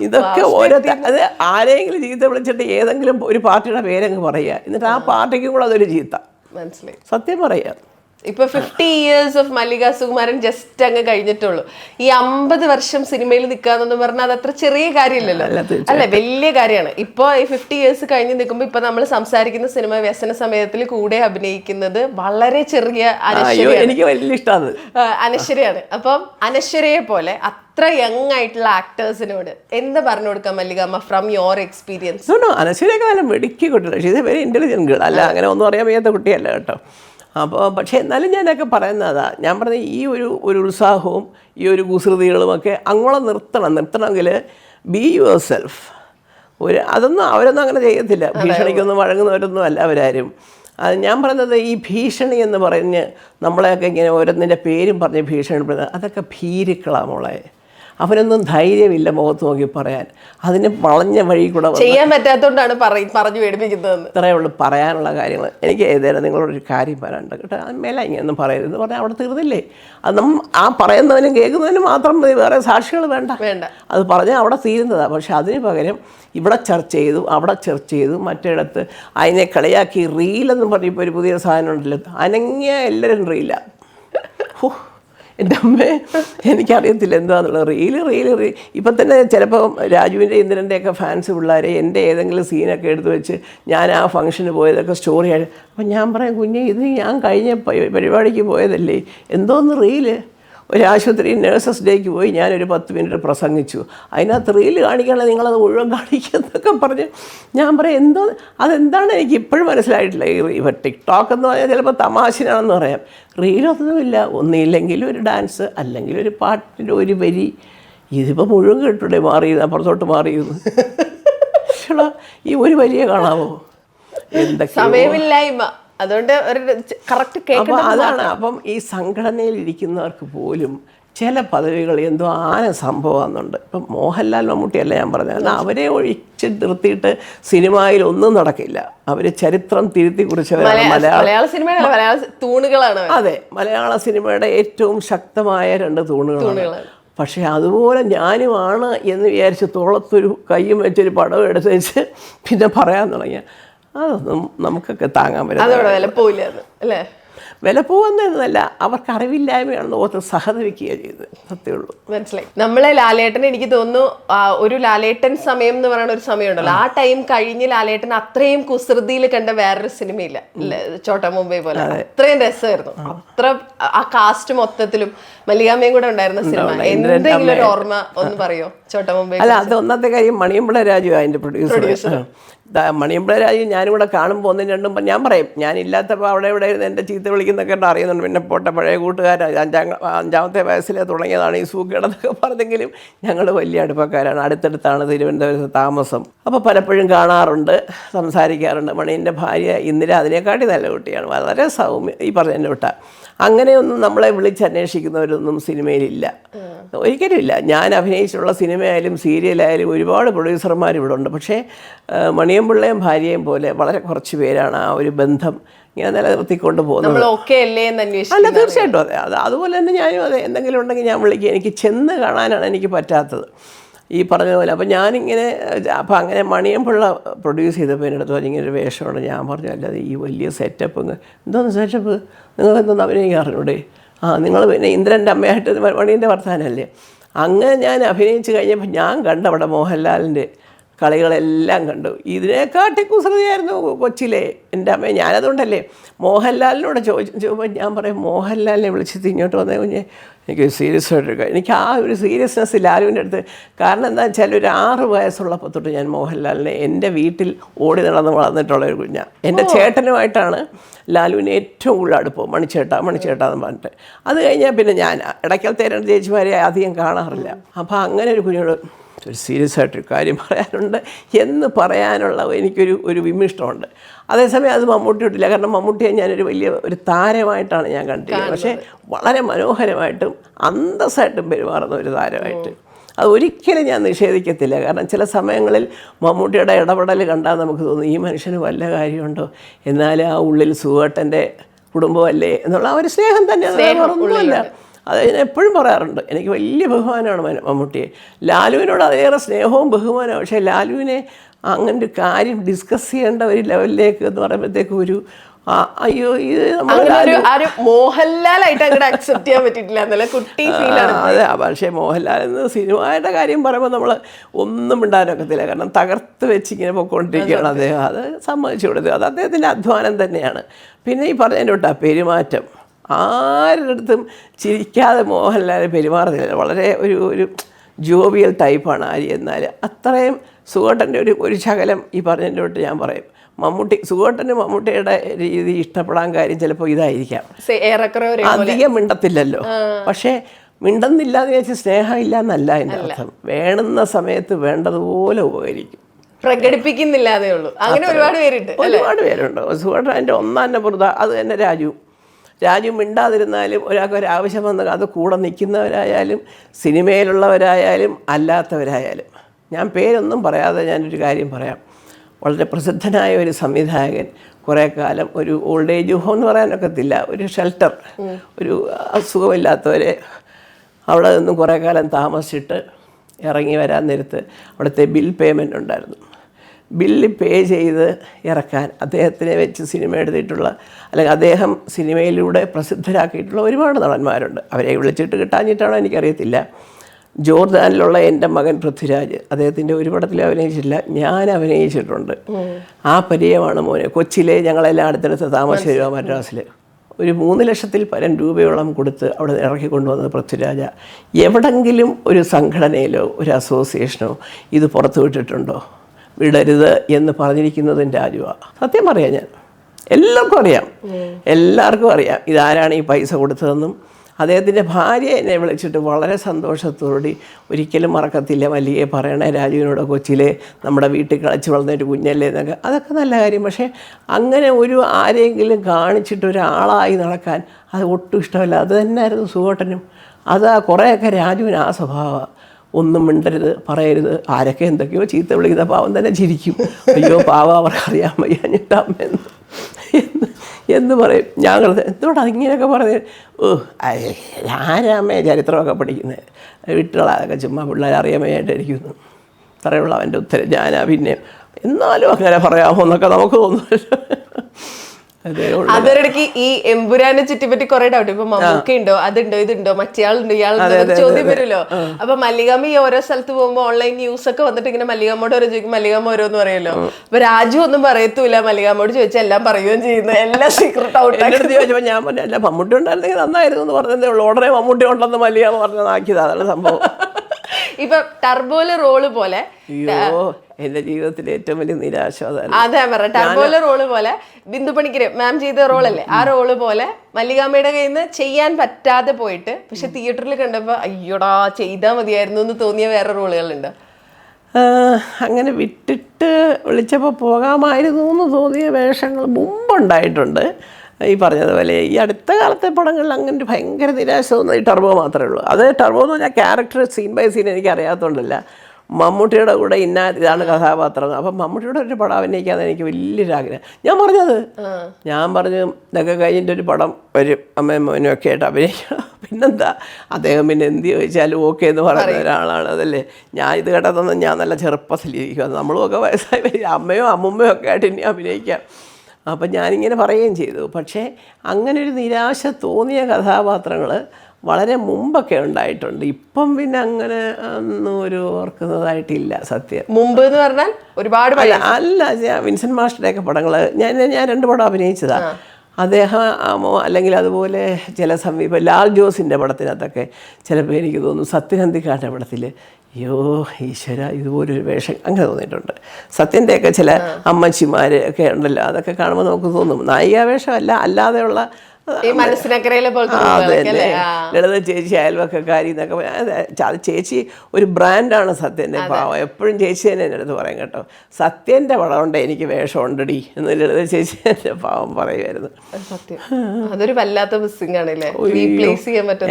A: ഇതൊക്കെ ഓരോ അത് ആരെങ്കിലും ചീത്ത വിളിച്ചിട്ട് ഏതെങ്കിലും ഒരു പാർട്ടിയുടെ പേരങ്ങ് പറയുക. എന്നിട്ട് ആ. പാർട്ടിക്കും കൂടെ അതൊരു ചീത്ത.
B: മനസ്സിലായി.
A: സത്യം പറയുക
B: ഇപ്പൊ fifty years of Mallika Sukumaran just അങ്ങ് കഴിഞ്ഞിട്ടുള്ളൂ. ഈ അമ്പത് വർഷം സിനിമയിൽ നിൽക്കാന്ന് പറഞ്ഞാൽ അത് അത്ര ചെറിയ കാര്യമില്ലല്ലോ
A: അല്ല,
B: വലിയ കാര്യമാണ്. ഇപ്പൊ ഈ ഫിഫ്റ്റി ഇയേഴ്സ് കഴിഞ്ഞ് നിൽക്കുമ്പോൾ ഇപ്പൊ നമ്മൾ സംസാരിക്കുന്ന സിനിമ വ്യസന സമയത്തിൽ കൂടെ അഭിനയിക്കുന്നത് വളരെ ചെറിയ
A: എനിക്ക് വലിയ ഇഷ്ടമാണ്
B: അനശ്വരയാണ്. അപ്പം അനശ്വരയെ പോലെ അത്ര യങ് ആയിട്ടുള്ള ആക്ടേഴ്സിനോട് എന്ത് പറഞ്ഞു കൊടുക്കാം Mallikamma from your experience
A: she's a very intelligent അല്ല അങ്ങനെ ഒന്നും അറിയാൻ വയ്യാത്ത കുട്ടിയല്ല കേട്ടോ. അപ്പോൾ പക്ഷേ എന്നാലും ഞാനൊക്കെ പറയുന്നതാ. ഞാൻ പറഞ്ഞ ഈ ഒരു ഒരു ഉത്സാഹവും ഈ ഒരു കുസൃതികളുമൊക്കെ അങ്ങോളം നിർത്തണം. നിർത്തണമെങ്കിൽ ബി യുവർ സെൽഫ് ഒരു അതൊന്നും അവരൊന്നും അങ്ങനെ ചെയ്യത്തില്ല. ഭീഷണിക്കൊന്നും വഴങ്ങുന്നവരൊന്നും അല്ല അവരാരും. അത് ഞാൻ പറയുന്നത് ഈ ഭീഷണി എന്ന് പറഞ്ഞ് നമ്മളെയൊക്കെ ഇങ്ങനെ ഓരോന്നിന്റെ പേരും പറഞ്ഞ് ഭീഷണിപ്പെടുന്നത് അതൊക്കെ ഭീരുക്കളാണ് മോളെ. അവനൊന്നും ധൈര്യമില്ല മുഖത്ത് നോക്കി പറയാൻ. അതിന് വളഞ്ഞ വഴി കൂടെ
B: ചെയ്യാൻ പറ്റാത്തതുകൊണ്ടാണ് പറഞ്ഞു പേടിപ്പിക്കുന്നതെന്ന്.
A: ഇത്രയേ ഉള്ളൂ പറയാനുള്ള കാര്യങ്ങൾ. എനിക്ക് ഏതായാലും നിങ്ങളോടൊരു കാര്യം പറയാനുണ്ട് കേട്ടോ. അത് മേലെ ഇങ്ങനെയൊന്നും പറയരുത്. പറഞ്ഞാൽ അവിടെ തീർന്നില്ലേ? അത് നമ്മൾ ആ പറയുന്നവനും കേൾക്കുന്നവനും മാത്രം മതി. വേറെ സാക്ഷികൾ വേണ്ട.
B: വേണ്ട.
A: അത് പറഞ്ഞാൽ അവിടെ തീരുന്നതാണ് പക്ഷെ അതിന് പകരം ഇവിടെ ചർച്ച ചെയ്തു അവിടെ ചർച്ച ചെയ്തു മറ്റിടത്ത് അതിനെ കളിയാക്കി റീലെന്ന് പറഞ്ഞപ്പോൾ ഒരു പുതിയ സാധനം ഉണ്ടല്ലോ. അനങ്ങിയ എല്ലാവരും റീലാണ് ഹോ എന്റെ അമ്മേ എനിക്കറിയത്തില്ല എന്താണെന്നുള്ളത് റീൽ റീൽ റീ ഇപ്പം തന്നെ ചിലപ്പോൾ രാജുവിന്റെ ഇന്ദ്രന്റെയൊക്കെ ഫാൻസ് പിള്ളേരെ എന്റെ ഏതെങ്കിലും സീനൊക്കെ എടുത്ത് വെച്ച് ഞാൻ ആ ഫംഗ്ഷന് പോയതൊക്കെ സ്റ്റോറി അപ്പം ഞാൻ പറയാം കുഞ്ഞെ ഇത് ഞാൻ കഴിഞ്ഞ പരിപാടിക്ക് പോയതല്ലേ? എന്തോന്ന് റീൽ ഒരു ആശുപത്രി നേഴ്സസ് ഡേക്ക് പോയി ഞാനൊരു പത്ത് മിനിറ്റ് പ്രസംഗിച്ചു. അതിനകത്ത് റീൽ കാണിക്കണേ നിങ്ങളത് മുഴുവൻ കാണിക്കുന്നൊക്കെ പറഞ്ഞ് ഞാൻ പറയും എന്തോ അതെന്താണ് എനിക്ക് ഇപ്പോഴും മനസ്സിലായിട്ടില്ല. ഈ ഇപ്പം ടിക്ടോക്ക് എന്ന് പറഞ്ഞാൽ ചിലപ്പോൾ തമാശനാണെന്ന് പറയാം. റീലൊന്നുമില്ല. ഒന്നില്ലെങ്കിൽ ഒരു ഡാൻസ് അല്ലെങ്കിൽ ഒരു പാട്ടിന്റെ ഒരു വരി. ഇതിപ്പോൾ മുഴുവൻ കേട്ടൂടെ മാറിയത് അപ്പുറത്തോട്ട് മാറിയത് [LAUGHS] ഈ ഒരു വരിയെ കാണാമോ എന്തൊക്കെ
B: സമയമില്ലായ്മ. അതുകൊണ്ട് ഒരു കറക്റ്റ്
A: അപ്പോൾ അതാണ് അപ്പം ഈ സംഘടനയിൽ ഇരിക്കുന്നവർക്ക് പോലും ചില പദവികൾ എന്തോ ആന സംഭവമാകുന്നുണ്ട് ഇപ്പം മോഹൻലാൽ മമ്മൂട്ടിയല്ല ഞാൻ പറഞ്ഞത്. കാരണം അവരെ ഒഴിച്ച് നിർത്തിയിട്ട് സിനിമയിൽ ഒന്നും നടക്കില്ല. അവർ ചരിത്രം തിരുത്തി കുറിച്ചവരാണ്. മലയാള
B: മലയാള സിനിമയുടെ മലയാള സി- തൂണുകളാണ്
A: അതെ മലയാള സിനിമയുടെ ഏറ്റവും ശക്തമായ രണ്ട് തൂണുകളാണ്.
B: തൂണുകളാണ്.
A: പക്ഷേ അതുപോലെ ഞാനുമാണ് എന്ന് വിചാരിച്ച് തോളത്തൊരു കൈയും വെച്ചൊരു പടം എടുത്ത് വെച്ച് പിന്നെ പറയാൻ തുടങ്ങിയ. അതൊന്നും നമുക്കൊക്കെ താങ്ങാൻ പറ്റില്ല
B: അതോടെ വില പോയില്ല അത് അല്ലേ?
A: വില പോകുന്നതെന്നല്ല അവർക്ക് അറിവില്ലായ്മയാണെന്ന് ഓർത്ത് സഹതപിക്കുകയാണ് ചെയ്ത് സത്യമുള്ളൂ
B: മനസ്സിലായി. നമ്മളെ ലാലേട്ടൻ എനിക്ക് തോന്നുന്നു ആ, ഒരു ലാലേട്ടൻ സമയം എന്ന് പറയുന്ന ഒരു സമയമുണ്ടല്ലോ. ആ ടൈം കഴിഞ്ഞ് ലാലേട്ടൻ അത്രയും കുസൃതിയിൽ കണ്ട വേറൊരു സിനിമയില്ല ഇല്ലേ? ചോട്ടാ മുംബൈ പോലെ. അത്രയും രസമായിരുന്നു. അത്ര ആ കാസ്റ്റ് മൊത്തത്തിലും മല്ലികാമ്മയും കൂടെ ഉണ്ടായിരുന്ന സിനിമ. എന്തെങ്കിലും ഒരു ഓർമ്മ ഒന്ന് പറയോ? ചോട്ട മുംബൈ
A: അല്ല അത് ഒന്നാമത്തെ കാര്യം മണിയമ്പിള രാജു അതിന്റെ പ്രൊഡ്യൂസർ മണിയമ്പിള രാജു ഞാനും കൂടെ കാണുമ്പോൾ ഒന്നും രണ്ടും ഞാൻ പറയും ഞാനില്ലാത്തപ്പോൾ അവിടെ ഇവിടെ ഇരുന്ന് എന്റെ ചീത്ത വിളിക്കുന്നൊക്കെ അറിയുന്നുണ്ട്. പിന്നെ പോട്ടെ പഴയ കൂട്ടുകാരൻ അഞ്ചാം അഞ്ചാമത്തെ വയസ്സിലേ തുടങ്ങിയതാണ് ഈ സൂക്കേടെന്നൊക്കെ പറഞ്ഞെങ്കിലും ഞങ്ങൾ വലിയ അടുപ്പക്കാരാണ്. അടുത്തടുത്താണ് തിരുവനന്തപുരത്ത് താമസം. അപ്പോൾ പലപ്പോഴും കാണാറുണ്ട് സംസാരിക്കാറുണ്ട്. മണീന്റെ ഭാര്യ ഇന്ദിര അതിനെക്കാട്ടി നല്ല കുട്ടിയാണ്. വളരെ സൗമ്യ ഈ പറഞ്ഞ എന്റെ വിട്ട. അങ്ങനെയൊന്നും നമ്മളെ വിളിച്ചന്വേഷിക്കുന്നവരൊന്നും സിനിമയിലില്ല. ഒരിക്കലും ഇല്ല ഞാൻ അഭിനയിച്ചുള്ള സിനിമയായാലും സീരിയലായാലും ഒരുപാട് പ്രൊഡ്യൂസർമാർ ഇവിടെ ഉണ്ട്. പക്ഷേ മണിയമ്പിള്ളയും ഭാര്യയും പോലെ വളരെ കുറച്ച് പേരാണ് ആ ഒരു ബന്ധം ഇങ്ങനെ നിലനിർത്തിക്കൊണ്ട് പോകുന്നത്.
B: അല്ലേ
A: തീർച്ചയായിട്ടും. അതെ അത് അതുപോലെ തന്നെ ഞാനും അതെ. എന്തെങ്കിലും ഉണ്ടെങ്കിൽ ഞാൻ വിളിക്കുക എനിക്ക് ചെന്ന് കാണാനാണ് എനിക്ക് പറ്റാത്തത്. ഈ പറഞ്ഞ പോലെ. അപ്പം ഞാനിങ്ങനെ അപ്പം അങ്ങനെ മണിയമ്പിള്ള പ്രൊഡ്യൂസ് ചെയ്തപ്പോൾ എന്റെ അടുത്ത് ഇങ്ങനെ ഒരു വേഷമുണ്ട് ഞാൻ പറഞ്ഞു അല്ലാതെ ഈ വലിയ സെറ്റപ്പ് എന്തോന്ന് സെറ്റപ്പ് നിങ്ങൾക്ക് എന്തോന്ന് അഭിനയിക്കാറുണ്ടേ ആ നിങ്ങൾ പിന്നെ ഇന്ദ്രന്റെ അമ്മയായിട്ട് മണീന്റെ വർത്താനല്ലേ? അങ്ങനെ ഞാൻ അഭിനയിച്ച് കഴിഞ്ഞപ്പോൾ ഞാൻ കണ്ട അവിടെ മോഹൻലാലിന്റെ കളികളെല്ലാം കണ്ടു. ഇതിനെക്കാട്ടി കുസൃതിയായിരുന്നു കൊച്ചിലെ എന്റെ അമ്മയെ. ഞാനതുകൊണ്ടല്ലേ മോഹൻലാലിനോട് ചോദിച്ചു ഞാൻ പറയും മോഹൻലാലിനെ വിളിച്ചിട്ട് ഇങ്ങോട്ട് വന്നേ കുഞ്ഞെ. എനിക്ക് സീരിയസ് ആയിട്ട് എനിക്ക് ആ ഒരു സീരിയസ്നെസ് ലാലുവിന്റെ അടുത്ത് കാരണം എന്താ വെച്ചാൽ ഒരു ആറ് വയസ്സുള്ളപ്പോൾ തൊട്ട് ഞാൻ മോഹൻലാലിനെ എന്റെ വീട്ടിൽ ഓടി നടന്ന് വളർന്നിട്ടുള്ള ഒരു കുഞ്ഞാണ് എന്റെ ചേട്ടനുമായിട്ടാണ് ലാലുവിന് ഏറ്റവും കൂടുതൽ അടുപ്പം മണിച്ചേട്ട മണിച്ചേട്ട എന്ന് പറഞ്ഞിട്ട്. അത് കഴിഞ്ഞാൽ പിന്നെ ഞാൻ ഇടയ്ക്കലത്തെ രണ്ട് ചേച്ചിമാരെ അധികം കാണാറില്ല. അപ്പോൾ അങ്ങനെ ഒരു കുഞ്ഞോട് ഒരു സീരിയസ് ആയിട്ടൊരു കാര്യം പറയാനുണ്ട് എന്ന് പറയാനുള്ള എനിക്കൊരു ഒരു വിമിഷ്ടമുണ്ട്. അതേസമയം അത് മമ്മൂട്ടി ഇട്ടില്ല. കാരണം മമ്മൂട്ടിയെ ഞാനൊരു വലിയ ഒരു താരമായിട്ടാണ് ഞാൻ കണ്ടിരിക്കുന്നത് പക്ഷേ വളരെ മനോഹരമായിട്ടും അന്തസ്സായിട്ടും പെരുമാറുന്ന ഒരു താരമായിട്ട്. അത് ഒരിക്കലും ഞാൻ നിഷേധിക്കത്തില്ല. കാരണം ചില സമയങ്ങളിൽ മമ്മൂട്ടിയുടെ ഇടപെടൽ കണ്ടാൽ നമുക്ക് തോന്നും ഈ മനുഷ്യന് വല്ല കാര്യമുണ്ടോ? എന്നാൽ ആ ഉള്ളിൽ സുഖേട്ടന്റെ കുടുംബമല്ലേ എന്നുള്ള ആ ഒരു സ്നേഹം തന്നെ. അത് വേറെ ഒന്നുമല്ല അത് ഞാൻ എപ്പോഴും പറയാറുണ്ട്. എനിക്ക് വലിയ ബഹുമാനമാണ് മമ്മൂട്ടിയെ. ലാലുവിനോട് അതേറെ സ്നേഹവും ബഹുമാനവും. പക്ഷേ ലാലുവിനെ അങ്ങനെ ഒരു കാര്യം ഡിസ്കസ് ചെയ്യേണ്ട ഒരു ലെവലിലേക്ക് എന്ന് പറയുമ്പോഴത്തേക്ക് ഒരു അയ്യോ ഇത്
B: മോഹൻലാലായിട്ട് അങ്ങോട്ട് അക്സെപ്റ്റ് ചെയ്യാൻ പറ്റിയിട്ടില്ല. എന്നല്ല കുട്ടി ഫീലാണ്
A: അതെ പക്ഷേ മോഹൻലാൽ എന്ന് സിനിമയുടെ കാര്യം പറയുമ്പോൾ നമ്മൾ ഒന്നും മിണ്ടാനൊക്കത്തില്ല കാരണം തകർത്ത് വെച്ച് ഇങ്ങനെ പൊയ്ക്കൊണ്ടിരിക്കുകയാണ് അദ്ദേഹം. അത് സമ്മതിച്ചു കൊടുത്തത് അത് അദ്ദേഹത്തിന്റെ അധ്വാനം തന്നെയാണ്. പിന്നെ ഈ പറഞ്ഞതിന്റെ തൊട്ടാ പെരുമാറ്റം. ആരുടെ അടുത്തും ചിരിക്കാതെ മോഹൻലാൽ പെരുമാറുന്നില്ല. വളരെ ഒരു ഒരു ജോവിയൽ ടൈപ്പാണ് ആര്യ എന്നാൽ. അത്രയും സുഗോട്ടന്റെ ഒരു ഒരു ശകലം ഈ പറഞ്ഞതിന്റെ തൊട്ട് ഞാൻ പറയും. മമ്മൂട്ടി സുഗോട്ടന് മമ്മൂട്ടിയുടെ രീതി ഇഷ്ടപ്പെടാൻ കാര്യം ചിലപ്പോൾ ഇതായിരിക്കാം. അധികം മിണ്ടത്തില്ലല്ലോ. പക്ഷേ മിണ്ടുന്നില്ല എന്ന് വെച്ചാൽ സ്നേഹം ഇല്ല എന്നല്ല എന്റെ അർത്ഥം. വേണുന്ന സമയത്ത് വേണ്ടതുപോലെ ഉപകരിക്കും.
B: പ്രകടിപ്പിക്കുന്നില്ല എന്നേ ഉള്ളൂ. അങ്ങനെ ഒരുപാട് പേരുണ്ട്
A: ഒരുപാട് പേരുണ്ട്. സുഗോട്ടൻ എന്റെ ഒന്നാം നമ്പർ അത് തന്നെ രാജു. രാജു മിണ്ടാതിരുന്നാലും ഒരാൾക്ക് ഒരു ആവശ്യം വന്ന് അത് കൂടെ നിൽക്കുന്നവരായാലും സിനിമയിലുള്ളവരായാലും അല്ലാത്തവരായാലും. ഞാൻ പേരൊന്നും പറയാതെ ഞാനൊരു കാര്യം പറയാം. വളരെ പ്രസിദ്ധനായ ഒരു സംവിധായകൻ കുറേ കാലം ഒരു ഓൾഡ് ഏജ് ഹോം എന്ന് പറയാനൊക്കത്തില്ല ഒരു ഷെൽട്ടർ ഒരു അസുഖമില്ലാത്തവരെ അവിടെ നിന്നും കുറേ കാലം താമസിച്ചിട്ട് ഇറങ്ങി വരാൻ നേരത്ത് അവിടുത്തെ ബിൽ പേയ്മെന്റ് ഉണ്ടായിരുന്നു. ബില്ല് പേ ചെയ്ത് ഇറക്കാൻ അദ്ദേഹത്തിനെ വെച്ച് സിനിമ എടുത്തിട്ടുള്ള അല്ലെങ്കിൽ അദ്ദേഹം സിനിമയിലൂടെ പ്രസിദ്ധരാക്കിയിട്ടുള്ള ഒരുപാട് നടന്മാരുണ്ട്. അവരെ വിളിച്ചിട്ട് കിട്ടാഞ്ഞിട്ടാണോ എനിക്കറിയത്തില്ല. ജോർദാനിലുള്ള എന്റെ മകൻ പൃഥ്വിരാജ് അദ്ദേഹത്തിന്റെ ഒരു പടത്തിൽ അഭിനയിച്ചിട്ടില്ല. ഞാൻ അഭിനയിച്ചിട്ടുണ്ട്. ആ പരിചയമാണ് മോനെ. കൊച്ചിയിലെ ഞങ്ങളെല്ലാം അടുത്തടുത്ത് താമസിച്ച് മദ്രാസിൽ ഒരു മൂന്ന് ലക്ഷത്തിൽ പരം രൂപയോളം കൊടുത്ത് അവിടെ ഇറക്കി കൊണ്ടുവന്നത് പൃഥ്വിരാജ. എവിടെങ്കിലും ഒരു സംഘടനയിലോ ഒരു അസോസിയേഷനോ ഇത് പുറത്തു വിട്ടിട്ടുണ്ടോ വിടരുത് എന്ന് പറഞ്ഞിരിക്കുന്നതും രാജുവാണ് സത്യം പറയാം ഞാൻ. എല്ലാവർക്കും അറിയാം. എല്ലാവർക്കും അറിയാം ഇതാരാണ് ഈ പൈസ കൊടുത്തതെന്നും അദ്ദേഹത്തിന്റെ ഭാര്യ എന്നെ വിളിച്ചിട്ട് വളരെ സന്തോഷത്തോടെ ഒരിക്കലും മറക്കത്തില്ല മല്ലികയെ പറയണേ രാജുവിനോട് കൊച്ചിയിലെ നമ്മുടെ വീട്ടിൽ കളിച്ച് വളർന്നൊരു കുഞ്ഞല്ലേ എന്നൊക്കെ. അതൊക്കെ നല്ല കാര്യം. പക്ഷേ അങ്ങനെ ഒരു ആരെങ്കിലും കാണിച്ചിട്ട് ഒരാളായി നടക്കാൻ അത് ഒട്ടും ഇഷ്ടമല്ല. അത് തന്നെയായിരുന്നു സുഹോട്ടനും. അത് കുറേയൊക്കെ രാജുവിന് ആ സ്വഭാവമാണ് ഒന്നും മിണ്ടരുത് പറയരുത്. ആരൊക്കെ എന്തൊക്കെയോ ചീത്ത വിളിക്കുന്ന പാവം തന്നെ ചിരിക്കും. അയ്യോ പാവം അവർക്കറിയാൻ വയ്യാഞ്ഞിട്ട് അമ്മയെന്ന് എന്ന്. എന്ന് പറയും. ഞങ്ങൾ എന്തുകൊണ്ടാ ഇങ്ങനെയൊക്കെ പറഞ്ഞത് ഓ ആരാമേ ചരിത്രമൊക്കെ പഠിക്കുന്നത്? വീട്ടുകളൊക്കെ ചുമ്മാ പിള്ളേർ അറിയാൻ പറയുള്ള അവന്റെ ഉത്തരം ഞാനാ പിന്നെ എന്നാലും അങ്ങനെ പറയാമോ? എന്നൊക്കെ നമുക്ക് തോന്നുമല്ലോ. അതേ ഉള്ളൂ.
B: അതിനിടയ്ക്ക് ഈ എമ്പുരാനെ ചുറ്റിപ്പറ്റി കുറെ ഡൗട്ട് ഇപ്പൊ മമ്മൂക്ക ഉണ്ടോ അതുണ്ടോ? ഇതുണ്ടോ? മറ്റേയാളുണ്ടോ? ഇയാളുണ്ടോ? ചോദ്യം വരുമല്ലോ. അപ്പൊ മല്ലികാമ്മ ഈ ഓരോ സ്ഥലത്ത് പോകുമ്പോ ഓൺലൈൻ ന്യൂസ് ഒക്കെ വന്നിട്ട് ഇങ്ങനെ മല്ലികാമോട് ഓരോ ചോദിക്കും മല്ലികാമ്മ ഓരോന്ന് പറയല്ലോ? അപ്പൊ രാജു ഒന്നും പറയത്തൂല. മല്ലികാമോട് ചോദിച്ചാൽ എല്ലാം പറയുകയും ചെയ്യുന്നു. എല്ലാം സീക്രട്ട് ഔട്ട്
A: ചോദിച്ചപ്പോൾ ഞാൻ പറഞ്ഞു മമ്മൂട്ടി ഉണ്ടായിരുന്നെങ്കിൽ നന്നായിരുന്നു എന്ന് പറഞ്ഞതേ ഉള്ളൂ. ഉടനെ മമ്മൂട്ടി ഉണ്ടെന്ന് മല്ലികാമ പറഞ്ഞതാക്കിയതാണ് അതാണ് സംഭവം. [LAUGHS]
B: ഇപ്പൊ ടർബോല റോൾ പോലെ
A: എന്റെ ജീവിതത്തിലെ ഏറ്റവും വലിയ നിരാശ
B: അതെ പറഞ്ഞ ടർബോല റോൾ പോലെ ബിന്ദു പണിക്കര് മാം ചെയ്ത റോളല്ലേ? ആ റോൾ പോലെ മല്ലികാമ്മയുടെ കയ്യിൽ നിന്ന് ചെയ്യാൻ പറ്റാതെ പോയിട്ട് പക്ഷെ തിയേറ്ററിൽ കണ്ടപ്പോ അയ്യോടാ ചെയ്താൽ മതിയായിരുന്നു എന്ന് തോന്നിയ വേറെ റോളുകളുണ്ട്?
A: അങ്ങനെ വിട്ടിട്ട് വിളിച്ചപ്പോൾ പോകാമായിരുന്നു എന്ന് തോന്നിയ വേഷങ്ങൾ മുമ്പുണ്ടായിട്ടുണ്ട്. ഈ പറഞ്ഞതുപോലെ ഈ അടുത്ത കാലത്തെ പടങ്ങളിൽ അങ്ങനെ ഒരു ഭയങ്കര നിരാശ തോന്നുന്നത് ഈ ടർബോ മാത്രമേ ഉള്ളൂ. അത് ടർബോ എന്ന് പറഞ്ഞാൽ ക്യാരക്ടർ സീൻ ബൈ സീൻ എനിക്ക് അറിയാത്തതുകൊണ്ടല്ല മമ്മൂട്ടിയുടെ കൂടെ ഇന്ന ഇതാണ് കഥാപാത്രം. അപ്പം മമ്മൂട്ടിയുടെ ഒരു പടം അഭിനയിക്കാതെ എനിക്ക് വലിയൊരു ആഗ്രഹം. ഞാൻ പറഞ്ഞത്. ഞാൻ പറഞ്ഞു ഇതൊക്കെ കഴിഞ്ഞിട്ട് ഒരു പടം വരും. അമ്മയും മോനും ഒക്കെ ആയിട്ട് അഭിനയിക്കണം. [LAUGHS] പിന്നെന്താ? അദ്ദേഹം പിന്നെ എന്ത് ചോദിച്ചാലും ഓക്കെ എന്ന് പറയുന്ന ഒരാളാണ്. അതല്ലേ? ഞാൻ ഇത് കേട്ടതൊന്നും ഞാൻ നല്ല ചെറുപ്പത്തിലിരിക്കുക നമ്മളും ഒക്കെ വയസ്സായി. അമ്മയും അമ്മുമ്മയും ഒക്കെ ആയിട്ട് ഇനി അഭിനയിക്കാം. അപ്പം ഞാനിങ്ങനെ പറയുകയും ചെയ്തു. പക്ഷേ അങ്ങനെ ഒരു നിരാശ തോന്നിയ കഥാപാത്രങ്ങൾ വളരെ മുമ്പൊക്കെ ഉണ്ടായിട്ടുണ്ട്. ഇപ്പം പിന്നെ അങ്ങനെ ഒന്നും ഒരു ഓർക്കുന്നതായിട്ടില്ല സത്യം.
B: മുമ്പ് എന്ന് പറഞ്ഞാൽ ഒരുപാട്
A: അല്ല അല്ല ഞാൻ വിൻസെന്റ് മാസ്റ്ററുടെയൊക്കെ പടങ്ങൾ ഞാൻ ഞാൻ രണ്ട് പടം അഭിനയിച്ചതാണ് അദ്ദേഹം അല്ലെങ്കിൽ അതുപോലെ ചില സമീപം ലാൽ ജോസിന്റെ പടത്തിനകത്തൊക്കെ ചിലപ്പോൾ എനിക്ക് തോന്നുന്നു സത്യനന്ദിക്കാരുടെ പടത്തിൽ അയ്യോ ഈശ്വര ഇതുപോലൊരു വേഷം അങ്ങനെ തോന്നിയിട്ടുണ്ട്. സത്യന്റെയൊക്കെ ചില അമ്മച്ചിമാർ ഒക്കെ ഉണ്ടല്ലോ അതൊക്കെ കാണുമ്പോൾ നമുക്ക് തോന്നും നായികാവേഷമല്ല അല്ലാതെയുള്ള ലളിത ചേച്ചി അയൽവക്കക്കാരി എന്നൊക്കെ. അത് ചേച്ചി ഒരു ബ്രാൻഡാണ് സത്യന്റെ ഭാവം എപ്പോഴും ചേച്ചി തന്നെ എന്റെ അടുത്ത് പറയും കേട്ടോ. സത്യന്റെ വളമുണ്ട് എനിക്ക് വേഷം ഉണ്ടടി എന്ന് ലളിത ചേച്ചി എന്റെ ഭാവം പറയുമായിരുന്നു.
B: സത്യം. അതൊരു വല്ലാത്ത മിസ്സിംഗ് ആണല്ലേ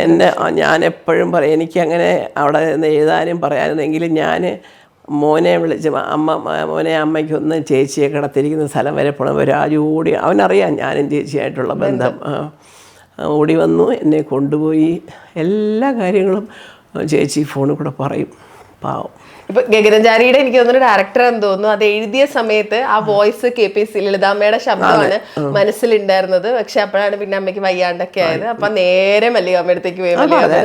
A: എന്നെ ഞാൻ എപ്പോഴും പറയും എനിക്ക് അങ്ങനെ അവിടെ നിന്ന് എഴുതാനും പറയാനും എങ്കിലും ഞാൻ മോനെ വിളിച്ച് അമ്മ മോനെ അമ്മയ്ക്ക് ഒന്ന് ചേച്ചിയെ കിടത്തിരിക്കുന്ന സ്ഥലം വരെ പോകണം രാജു ഓടി അവനറിയാം ഞാനും ചേച്ചിയായിട്ടുള്ള ബന്ധം. ഓടി വന്നു എന്നെ കൊണ്ടുപോയി. എല്ലാ കാര്യങ്ങളും ചേച്ചി ഫോണിൽ കൂടെ പറയും. പാവം.
B: ഇപ്പൊ ഗഗനചാരിയുടെ എനിക്ക് തോന്നുന്നു ഡയറക്ടർ എന്ന് തോന്നുന്നു. അത് എഴുതിയ സമയത്ത് ആ വോയിസ് കെ പി സി ലളിതാമ്മയുടെ ശബ്ദമാണ് മനസ്സിലുണ്ടായിരുന്നത്. പക്ഷെ അപ്പോഴാണ് പിന്നെ അമ്മയ്ക്ക് വയ്യാണ്ടൊക്കെ ആയത്. അപ്പൊ നേരെ മല്ലികാമ്മയടുത്തേക്ക് പോയി
A: അതെ.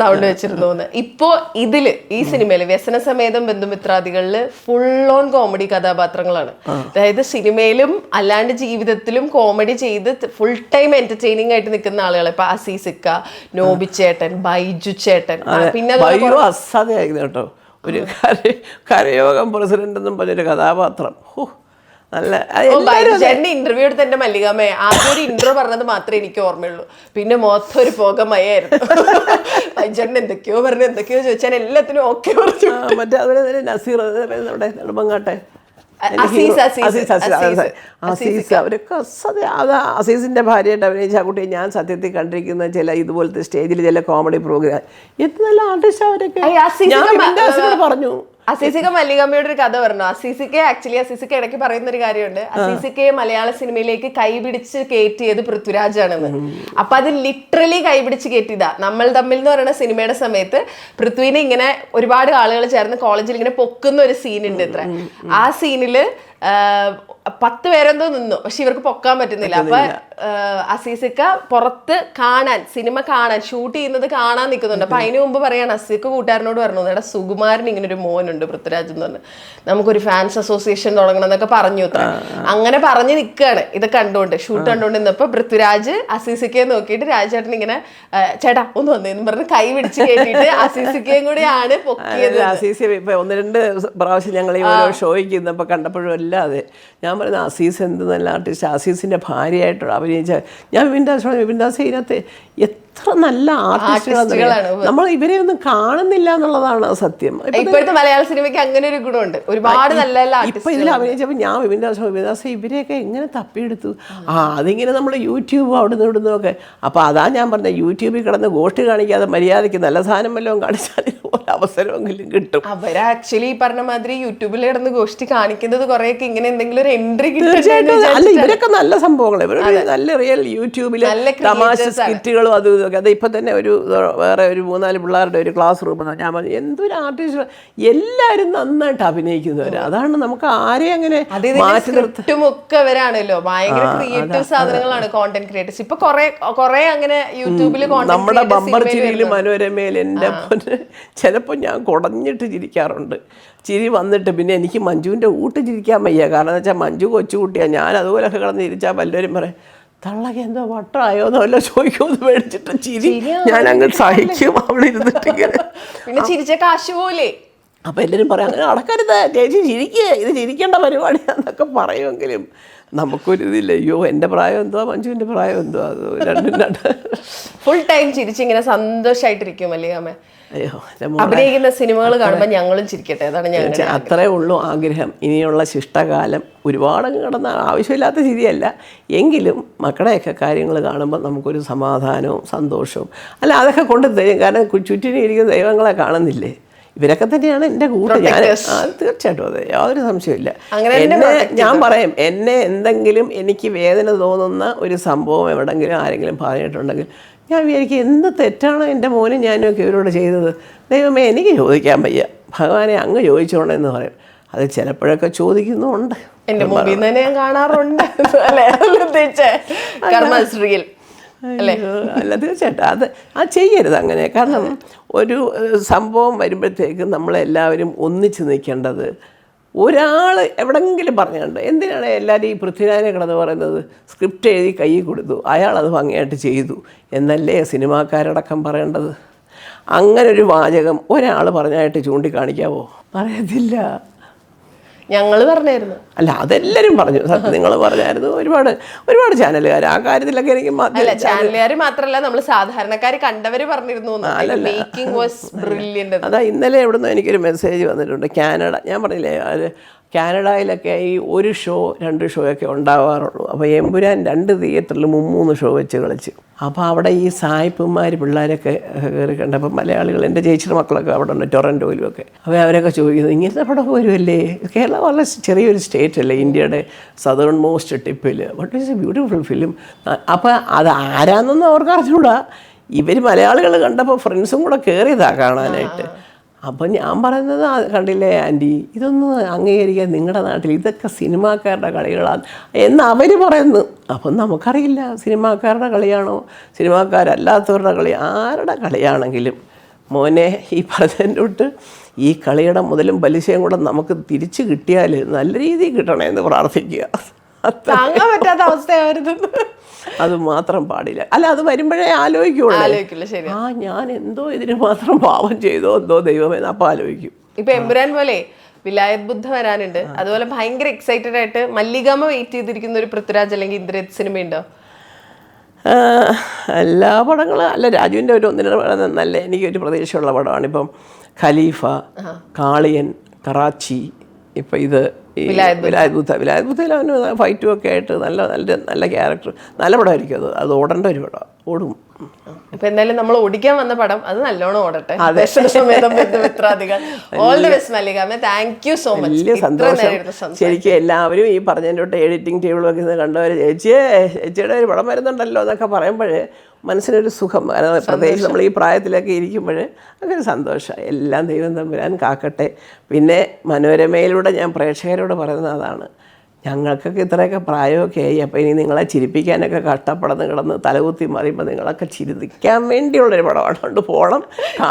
B: സൗണ്ട് വെച്ചിരുന്നു ഇപ്പോ ഇതിൽ ഈ സിനിമയിൽ വ്യസന സമേതം ബന്ധുമിത്രാദികളിൽ ഫുൾ ഓൺ കോമഡി കഥാപാത്രങ്ങളാണ്. അതായത് സിനിമയിലും അല്ലാണ്ട് ജീവിതത്തിലും കോമഡി ചെയ്ത് ഫുൾ ടൈം എന്റർടൈനിങ് ആയിട്ട് നിൽക്കുന്ന ആളുകൾ ഇപ്പൊ അസീസിക്ക നോബിച്ചേട്ടൻ ബൈജു ചേട്ടൻ. പിന്നെ
A: കേട്ടോ. ഒരു കര കരയോഗം പ്രസിഡന്റ് എന്നും പറഞ്ഞൊരു കഥാപാത്രം. ഹോ, നല്ല
B: ഇന്റർവ്യൂ എടുത്ത് എന്റെ മല്ലികാമ്മ ആദ്യം ഒരു ഇന്റർവ്യൂ പറഞ്ഞത് മാത്രമേ എനിക്ക് ഓർമ്മയുള്ളൂ. പിന്നെ മൊത്തം ഒരു പുകമയായിരുന്നു. ബൈജുചേട്ടൻ എന്തൊക്കെയോ പറഞ്ഞു എന്തൊക്കെയോ ചോദിച്ചാൽ എല്ലാത്തിനും ഓക്കെ പറഞ്ഞു
A: മറ്റേ അതുപോലെ തന്നെ നസീർ നമ്മുടെ നെടുമ്പങ്ങാട്ടെ
B: അസീസ്,
A: അവരൊക്കെ അത് അസീസിന്റെ ഭാര്യയായിട്ട് അഭിനയിച്ച ആ കുട്ടിയെ ഞാൻ സത്യത്തിൽ കണ്ടിരിക്കുന്ന ചില ഇതുപോലത്തെ സ്റ്റേജിൽ ചില കോമഡി പ്രോഗ്രാം എന്ത് നല്ല ആർട്ടിസ്റ്റ് അവരൊക്കെ. ഞാൻ പറഞ്ഞു.
B: അസീസിക്ക മല്ലികമ്മയുടെ ഒരു കഥ പറഞ്ഞു. അസീസിക്ക ആക്ച്വലി അസീസിക്ക ഇടയ്ക്ക് പറയുന്ന ഒരു കാര്യമുണ്ട് അസീസിക്കയെ മലയാള സിനിമയിലേക്ക് കൈപിടിച്ച് കയറ്റിയത് പൃഥ്വിരാജാണെന്ന്. അപ്പൊ അത് ലിറ്ററലി കൈപിടിച്ച് കയറ്റിയതാ നമ്മൾ തമ്മിൽ എന്ന് പറയുന്ന സിനിമയുടെ സമയത്ത് പൃഥ്വിനെ ഇങ്ങനെ ഒരുപാട് ആളുകൾ ചേർന്ന് കോളേജിൽ ഇങ്ങനെ പൊക്കുന്ന ഒരു സീനുണ്ട് ഇത്ര. ആ സീനിൽ പത്ത് പേരെന്തോ നിന്നു. പക്ഷെ ഇവർക്ക് പൊക്കാൻ പറ്റുന്നില്ല. അപ്പൊ അസീസിക്ക പുറത്ത് കാണാൻ സിനിമ കാണാൻ ഷൂട്ട് ചെയ്യുന്നത് കാണാൻ നിൽക്കുന്നുണ്ട്. അപ്പൊ അതിനു മുമ്പ് പറയാണ് അസീക്ക് കൂട്ടുകാരനോട് പറഞ്ഞു എടാ സുകുമാരൻ ഇങ്ങനെ ഒരു മോനുണ്ട് പൃഥ്വിരാജ് എന്ന് പറഞ്ഞു. നമുക്കൊരു ഫാൻസ് അസോസിയേഷൻ തുടങ്ങണം എന്നൊക്കെ പറഞ്ഞു അങ്ങനെ പറഞ്ഞു നിൽക്കുകയാണ് ഇത് കണ്ടുകൊണ്ട് ഷൂട്ട് കണ്ടുകൊണ്ട് നിന്നപ്പോ പൃഥ്വിരാജ് അസീസിക്കയെ നോക്കിയിട്ട് രാജേട്ടൻ ഇങ്ങനെ ചേട്ടാ ഒന്ന് വന്നേന്ന് പറഞ്ഞ് കൈ പിടിച്ച് കേട്ടിട്ട് അസീസിക്കയും കൂടിയാണ് പൊക്കിയത്.
A: അസീസി ഒന്ന് രണ്ട് പ്രാവശ്യം ഞങ്ങൾ ഈ ഓരോ ഷോയ്ക്ക് ഇന്നപ്പോ കണ്ടപ്പോഴും അല്ലാതെ ഞാൻ ഞാൻ പറയുന്നത് അസീസ് എന്ത് നല്ല ആർട്ടിസ്റ്റ് അസീസിന്റെ ഭാര്യയായിട്ടുള്ള അഭിനയിച്ച ഞാൻ വിപിൻദാസ് വിപിൻദാസ് വിപിൻ ഇതിനകത്ത് എത്ര നല്ല ആർട്ടിസ്റ്റുകളാണ്. നമ്മൾ ഇവരെ ഒന്നും കാണുന്നില്ല എന്നുള്ളതാണ് സത്യം.
B: ഇപ്പോഴത്തെ മലയാള സിനിമയ്ക്ക് അങ്ങനെ ഒരു ഗുണമുണ്ട്. ഒരുപാട് നല്ല നല്ല
A: ഇപ്പൊ ഇതിൽ അഭിനയിച്ചപ്പോൾ ഞാൻ വിപിൻദാസ് വിപിൻദാസ് ഇവരെയൊക്കെ എങ്ങനെ തപ്പിയെടുത്തു? ആ അതിങ്ങനെ നമ്മൾ യൂട്യൂബ് അവിടെ നിന്ന് ഇവിടുന്ന് ഒക്കെ. അപ്പോൾ അതാ ഞാൻ പറഞ്ഞ യൂട്യൂബിൽ കിടന്ന് ഗോഷ്ടി കാണിക്കാതെ മര്യാദയ്ക്ക് നല്ല സാധനം വല്ലതും കാണിച്ചാൽ ഒരു അവസരമെങ്കിലും കിട്ടും.
B: അവർ ആക്ച്വലി ഈ പറഞ്ഞ മാതിരി യൂട്യൂബിൽ കിടന്ന് ഗോഷ്ടി കാണിക്കുന്നത് കുറെയൊക്കെ ഇങ്ങനെ എന്തെങ്കിലും ഒരു എൻട്രി
A: തീർച്ചയായിട്ടും. അല്ല ഇവരൊക്കെ നല്ല സംഭവങ്ങൾ ഇവരൊരു നല്ല റിയൽ യൂട്യൂബിൽ
B: നല്ല
A: തമാശ സ്കിറ്റുകളും അതും അത് ഇപ്പം തന്നെ ഒരു വേറെ ഒരു മൂന്നാൽ പിള്ളേരുടെ ഒരു ക്ലാസ് റൂം ഞാൻ പറഞ്ഞു എന്തൊരു ആർട്ടിസ്റ്റ് എല്ലാവരും നന്നായിട്ട് അഭിനയിക്കുന്നവർ അതാണ് നമുക്ക് ആരെ അങ്ങനെ മാറ്റി
B: അവരാണല്ലോ ഭയങ്കര ക്രിയേറ്റീവ് സാധനങ്ങളാണ് കോണ്ടന്റ് ക്രിയേറ്റേഴ്സ് ഇപ്പൊ കൊറേ കൊറേ അങ്ങനെ യൂട്യൂബിൽ
A: നമ്മുടെ ബമ്പർ ചിരിയിൽ മനോരമയിൽ എന്റെ ചിലപ്പോൾ ഞാൻ കുടഞ്ഞിട്ട് ചിരിക്കാറുണ്ട്. ചിരി വന്നിട്ട് പിന്നെ എനിക്ക് മഞ്ജുവിന്റെ ഊട്ട് ചിരിക്കാൻ വയ്യ. കാരണം എന്ന് വെച്ചാൽ മഞ്ജു കൊച്ചുകുട്ടിയാണ് ഞാൻ അതുപോലെയൊക്കെ കിടന്ന് ചിരിച്ചാൽ വല്ലവരും പറയും തള്ളക്ക് എന്തോ വട്ടമായോ എന്നോ വല്ല ചോദിക്കുമെന്ന് മേടിച്ചിട്ട് ചിരി. ഞാൻ അങ്ങ് സഹിക്കും അവിടെ ഇരുന്നിട്ടിങ്ങനെ
B: പിന്നെ ചിരിച്ച കാശ് പോലെ
A: അപ്പം എല്ലാവരും പറയും അങ്ങനെ അടക്കരുത് ചേച്ചി ചിരിക്കുക ഇത് ചിരിക്കേണ്ട പരിപാടിയാണെന്നൊക്കെ പറയുമെങ്കിലും നമുക്കൊരു ഇതില്ല. അയ്യോ എന്റെ പ്രായം എന്തോ മഞ്ജുവിന്റെ പ്രായം എന്തോ അത് രണ്ടും [LAUGHS] രണ്ട്
B: ഫുൾ ടൈം ചിരിച്ചിങ്ങനെ സന്തോഷമായിട്ടിരിക്കും അല്ലേ അമ്മ?
A: അയ്യോ
B: അഭിനയിക്കുന്ന സിനിമകൾ കാണുമ്പോൾ ഞങ്ങളും ചിരിക്കട്ടെ അതാണ്
A: ഞാൻ അത്രേ ഉള്ളൂ ആഗ്രഹം. ഇനിയുള്ള ശിഷ്ടകാലം ഒരുപാട് കിടന്ന ആവശ്യമില്ലാത്ത ചിരിയല്ല. എങ്കിലും മക്കളെയൊക്കെ കാര്യങ്ങൾ കാണുമ്പോൾ നമുക്കൊരു സമാധാനവും സന്തോഷവും. അല്ല അതൊക്കെ കൊണ്ട് തരും കാരണം ചുറ്റിനും ഇരിക്കുന്ന ദൈവങ്ങളെ കാണുന്നില്ലേ? ഇവരൊക്കെ തന്നെയാണ് എന്റെ കൂട്ട് ഞാൻ തീർച്ചയായിട്ടും അതെ. യാതൊരു സംശയമില്ല
B: അങ്ങനെ
A: എന്നെ ഞാൻ പറയും എന്നെ എന്തെങ്കിലും എനിക്ക് വേദന തോന്നുന്ന ഒരു സംഭവം എവിടെങ്കിലും ആരെങ്കിലും പറഞ്ഞിട്ടുണ്ടെങ്കിൽ ഞാൻ വിചാരിക്കും എന്ത് തെറ്റാണ് എന്റെ മോനും ഞാനും ഒക്കെ ഇവരോട് ചെയ്തത്? ദൈവമേ എനിക്ക് ചോദിക്കാൻ വയ്യ. ഭഗവാനെ അങ്ങ് ചോദിച്ചോണെന്ന് പറയും. അത് ചിലപ്പോഴൊക്കെ ചോദിക്കുന്നുണ്ട്
B: എന്റെ മുമ്പിൽ നിന്ന് തന്നെ ഞാൻ കാണാറുണ്ട്. അല്ലേ. കർമ്മശ്രീയിൽ. അല്ലേ?
A: തീർച്ചയായിട്ടും. അത് ആ ചെയ്യരുത് അങ്ങനെ. കാരണം ഒരു സംഭവം വരുമ്പോഴത്തേക്ക് നമ്മളെല്ലാവരും ഒന്നിച്ച് നിൽക്കേണ്ടത് ഒരാൾ എവിടെങ്കിലും പറഞ്ഞുണ്ട് എന്തിനാണ് എല്ലാവരും ഈ പൃഥ്വിരാജിനെ കിടന്ന് പറയുന്നത്? സ്ക്രിപ്റ്റ് എഴുതി കൈ കൊടുത്തു. അയാൾ അത് ഭംഗിയായിട്ട് ചെയ്തു. എന്നല്ലേ സിനിമാക്കാരടക്കം പറയേണ്ടത്? അങ്ങനൊരു വാചകം ഒരാൾ പറഞ്ഞായിട്ട് ചൂണ്ടിക്കാണിക്കാവോ? പറയത്തില്ല.
B: ഞങ്ങൾ പറഞ്ഞായിരുന്നു.
A: അല്ല അതെല്ലാരും പറഞ്ഞു. സത്യം നിങ്ങൾ പറഞ്ഞായിരുന്നു ഒരുപാട് ഒരുപാട് ചാനലുകാർ ആ കാര്യത്തിലൊക്കെ എനിക്ക്
B: അല്ല ചാനലുകാർ മാത്രല്ല നമ്മൾ സാധാരണക്കാര് കണ്ടവര് പറഞ്ഞിരുന്നു മേക്കിംഗ് വാസ്
A: അതാ ഇന്നലെ എവിടുന്ന് എനിക്കൊരു മെസ്സേജ് വന്നിട്ടുണ്ട്. കാനഡ ഞാൻ പറഞ്ഞില്ലേ കാനഡയിലൊക്കെ ഈ ഒരു ഷോ രണ്ട് ഷോയൊക്കെ ഉണ്ടാവാറുള്ളൂ. അപ്പോൾ എമ്പുരാൻ രണ്ട് തിയേറ്ററിൽ മുമ്മൂന്ന് ഷോ വെച്ച് കളിച്ചു. അപ്പോൾ അവിടെ ഈ സായിപ്പന്മാർ പിള്ളേരൊക്കെ കയറി കണ്ടപ്പോൾ മലയാളികൾ എന്റെ ചേച്ചിയുടെ മക്കളൊക്കെ അവിടെ ഉണ്ട് ടൊറന്റോയിലും ഒക്കെ അപ്പോൾ അവരൊക്കെ ചോദിക്കുന്നത് ഇങ്ങനത്തെ പടം വരുമല്ലേ കേരളം വളരെ ചെറിയൊരു സ്റ്റേറ്റ് അല്ലേ ഇന്ത്യയുടെ സദേൺ മോസ്റ്റ് ടിപ്പിൽ what is a beautiful film അപ്പോൾ അത് ആരാന്നൊന്നും അവർക്ക് അറിഞ്ഞൂടാ. ഇവർ മലയാളികൾ കണ്ടപ്പോൾ ഫ്രണ്ട്സും കൂടെ കയറിയതാണ് കാണാനായിട്ട്. അപ്പം ഞാൻ പറയുന്നത് കണ്ടില്ലേ ആന്റി? ഇതൊന്നും അംഗീകരിക്കാൻ നിങ്ങളുടെ നാട്ടിൽ ഇതൊക്കെ സിനിമാക്കാരുടെ കളികളാണ് എന്ന് അവർ പറയുന്നു. അപ്പം നമുക്കറിയില്ല സിനിമാക്കാരുടെ കളിയാണോ? സിനിമാക്കാരല്ലാത്തവരുടെ കളി ആരുടെ കളിയാണെങ്കിലും. മോനെ ഈ പറഞ്ഞതിന്റെ ഈ കളിയുടെ മുതലും പലിശയും കൂടെ നമുക്ക് തിരിച്ചു കിട്ടിയാൽ നല്ല രീതിയിൽ കിട്ടണമെന്ന് പ്രാർത്ഥിക്കുക.
B: താങ്ങാൻ പറ്റാത്ത അവസ്ഥയായിരുന്നു.
A: അത് മാത്രം പാടില്ല. അല്ല അത് വരുമ്പോഴേ ആലോചിക്കുള്ളൂ.
B: ആലോചിക്കില്ല ശരി
A: ആ ഞാൻ എന്തോ ഇതിന് മാത്രം പാവം ചെയ്തോ എന്തോ ദൈവമേ അപ്പം ആലോചിക്കും.
B: ഇപ്പൊ എമ്പുരാൻ പോലെ വിലായത് ബുദ്ധ വരാനുണ്ട്. അതുപോലെ ഭയങ്കര എക്സൈറ്റഡ് ആയിട്ട് മല്ലികാമ വെയിറ്റ് ചെയ്തിരിക്കുന്ന ഒരു പൃഥ്വിരാജ് അല്ലെങ്കിൽ ഇന്ദ്രജിത് സിനിമ ഉണ്ടോ?
A: ആ, എല്ലാ പടങ്ങളും അല്ല രാജുവിന്റെ ഒരു ഒന്നിനെ പടം നല്ല എനിക്കൊരു പ്രതീക്ഷയുള്ള പടമാണ്. ഇപ്പം ഖലീഫ കാളിയൻ കറാച്ചി ഇപ്പം ഇത് ഈ വിലായത് ബുദ്ധ. വിലായത് ബുദ്ധയിൽ അവന് ഫൈറ്റും ഒക്കെ ആയിട്ട് നല്ല നല്ല നല്ല ക്യാരക്ടർ. നല്ല പടമായിരിക്കും അത്. അത് ഓടേണ്ട ഒരു പടം. ഓടും.
B: ഇപ്പൊ എന്തായാലും നമ്മൾ ഓടിക്കാൻ വന്ന പടം അത് നല്ലോണം ഓടട്ടെ. All the best Mallikama thank you so much
A: വലിയ സന്തോഷം. ശരിക്കും എല്ലാവരും ഈ പറഞ്ഞതിന്റെ തൊട്ട് എഡിറ്റിംഗ് ടേബിളൊക്കെ വെക്കുന്നത് കണ്ടവർ ചേച്ചിയെ ചേച്ചിയുടെ ഒരു പടം വരുന്നുണ്ടല്ലോ എന്നൊക്കെ പറയുമ്പോഴേ മനസ്സിനൊരു സുഖം. പ്രത്യേകിച്ച് നമ്മൾ ഈ പ്രായത്തിലൊക്കെ ഇരിക്കുമ്പോൾ അങ്ങനെ ഒരു സന്തോഷം. എല്ലാം ദൈവം തമ്പുരാൻ കാക്കട്ടെ. പിന്നെ മനോരമയിലൂടെ ഞാൻ പ്രേക്ഷകരോട് പറയുന്നത് അതാണ്. ഞങ്ങൾക്കൊക്കെ ഇത്രയൊക്കെ പ്രായമൊക്കെ ആയി. അപ്പോൾ ഇനി നിങ്ങളെ ചിരിപ്പിക്കാനൊക്കെ കഷ്ടപ്പെടുന്ന കിടന്ന് തലകുത്തി മറിയുമ്പോൾ നിങ്ങളൊക്കെ ചിരിക്കാൻ വേണ്ടിയുള്ളൊരു പടമാണ്. കൊണ്ട് പോകണം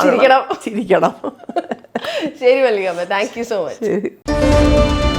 B: ചിരിക്കണം.
A: ചിരിക്കണം. [LAUGHS]
B: ശരി Mallikamma thank you so much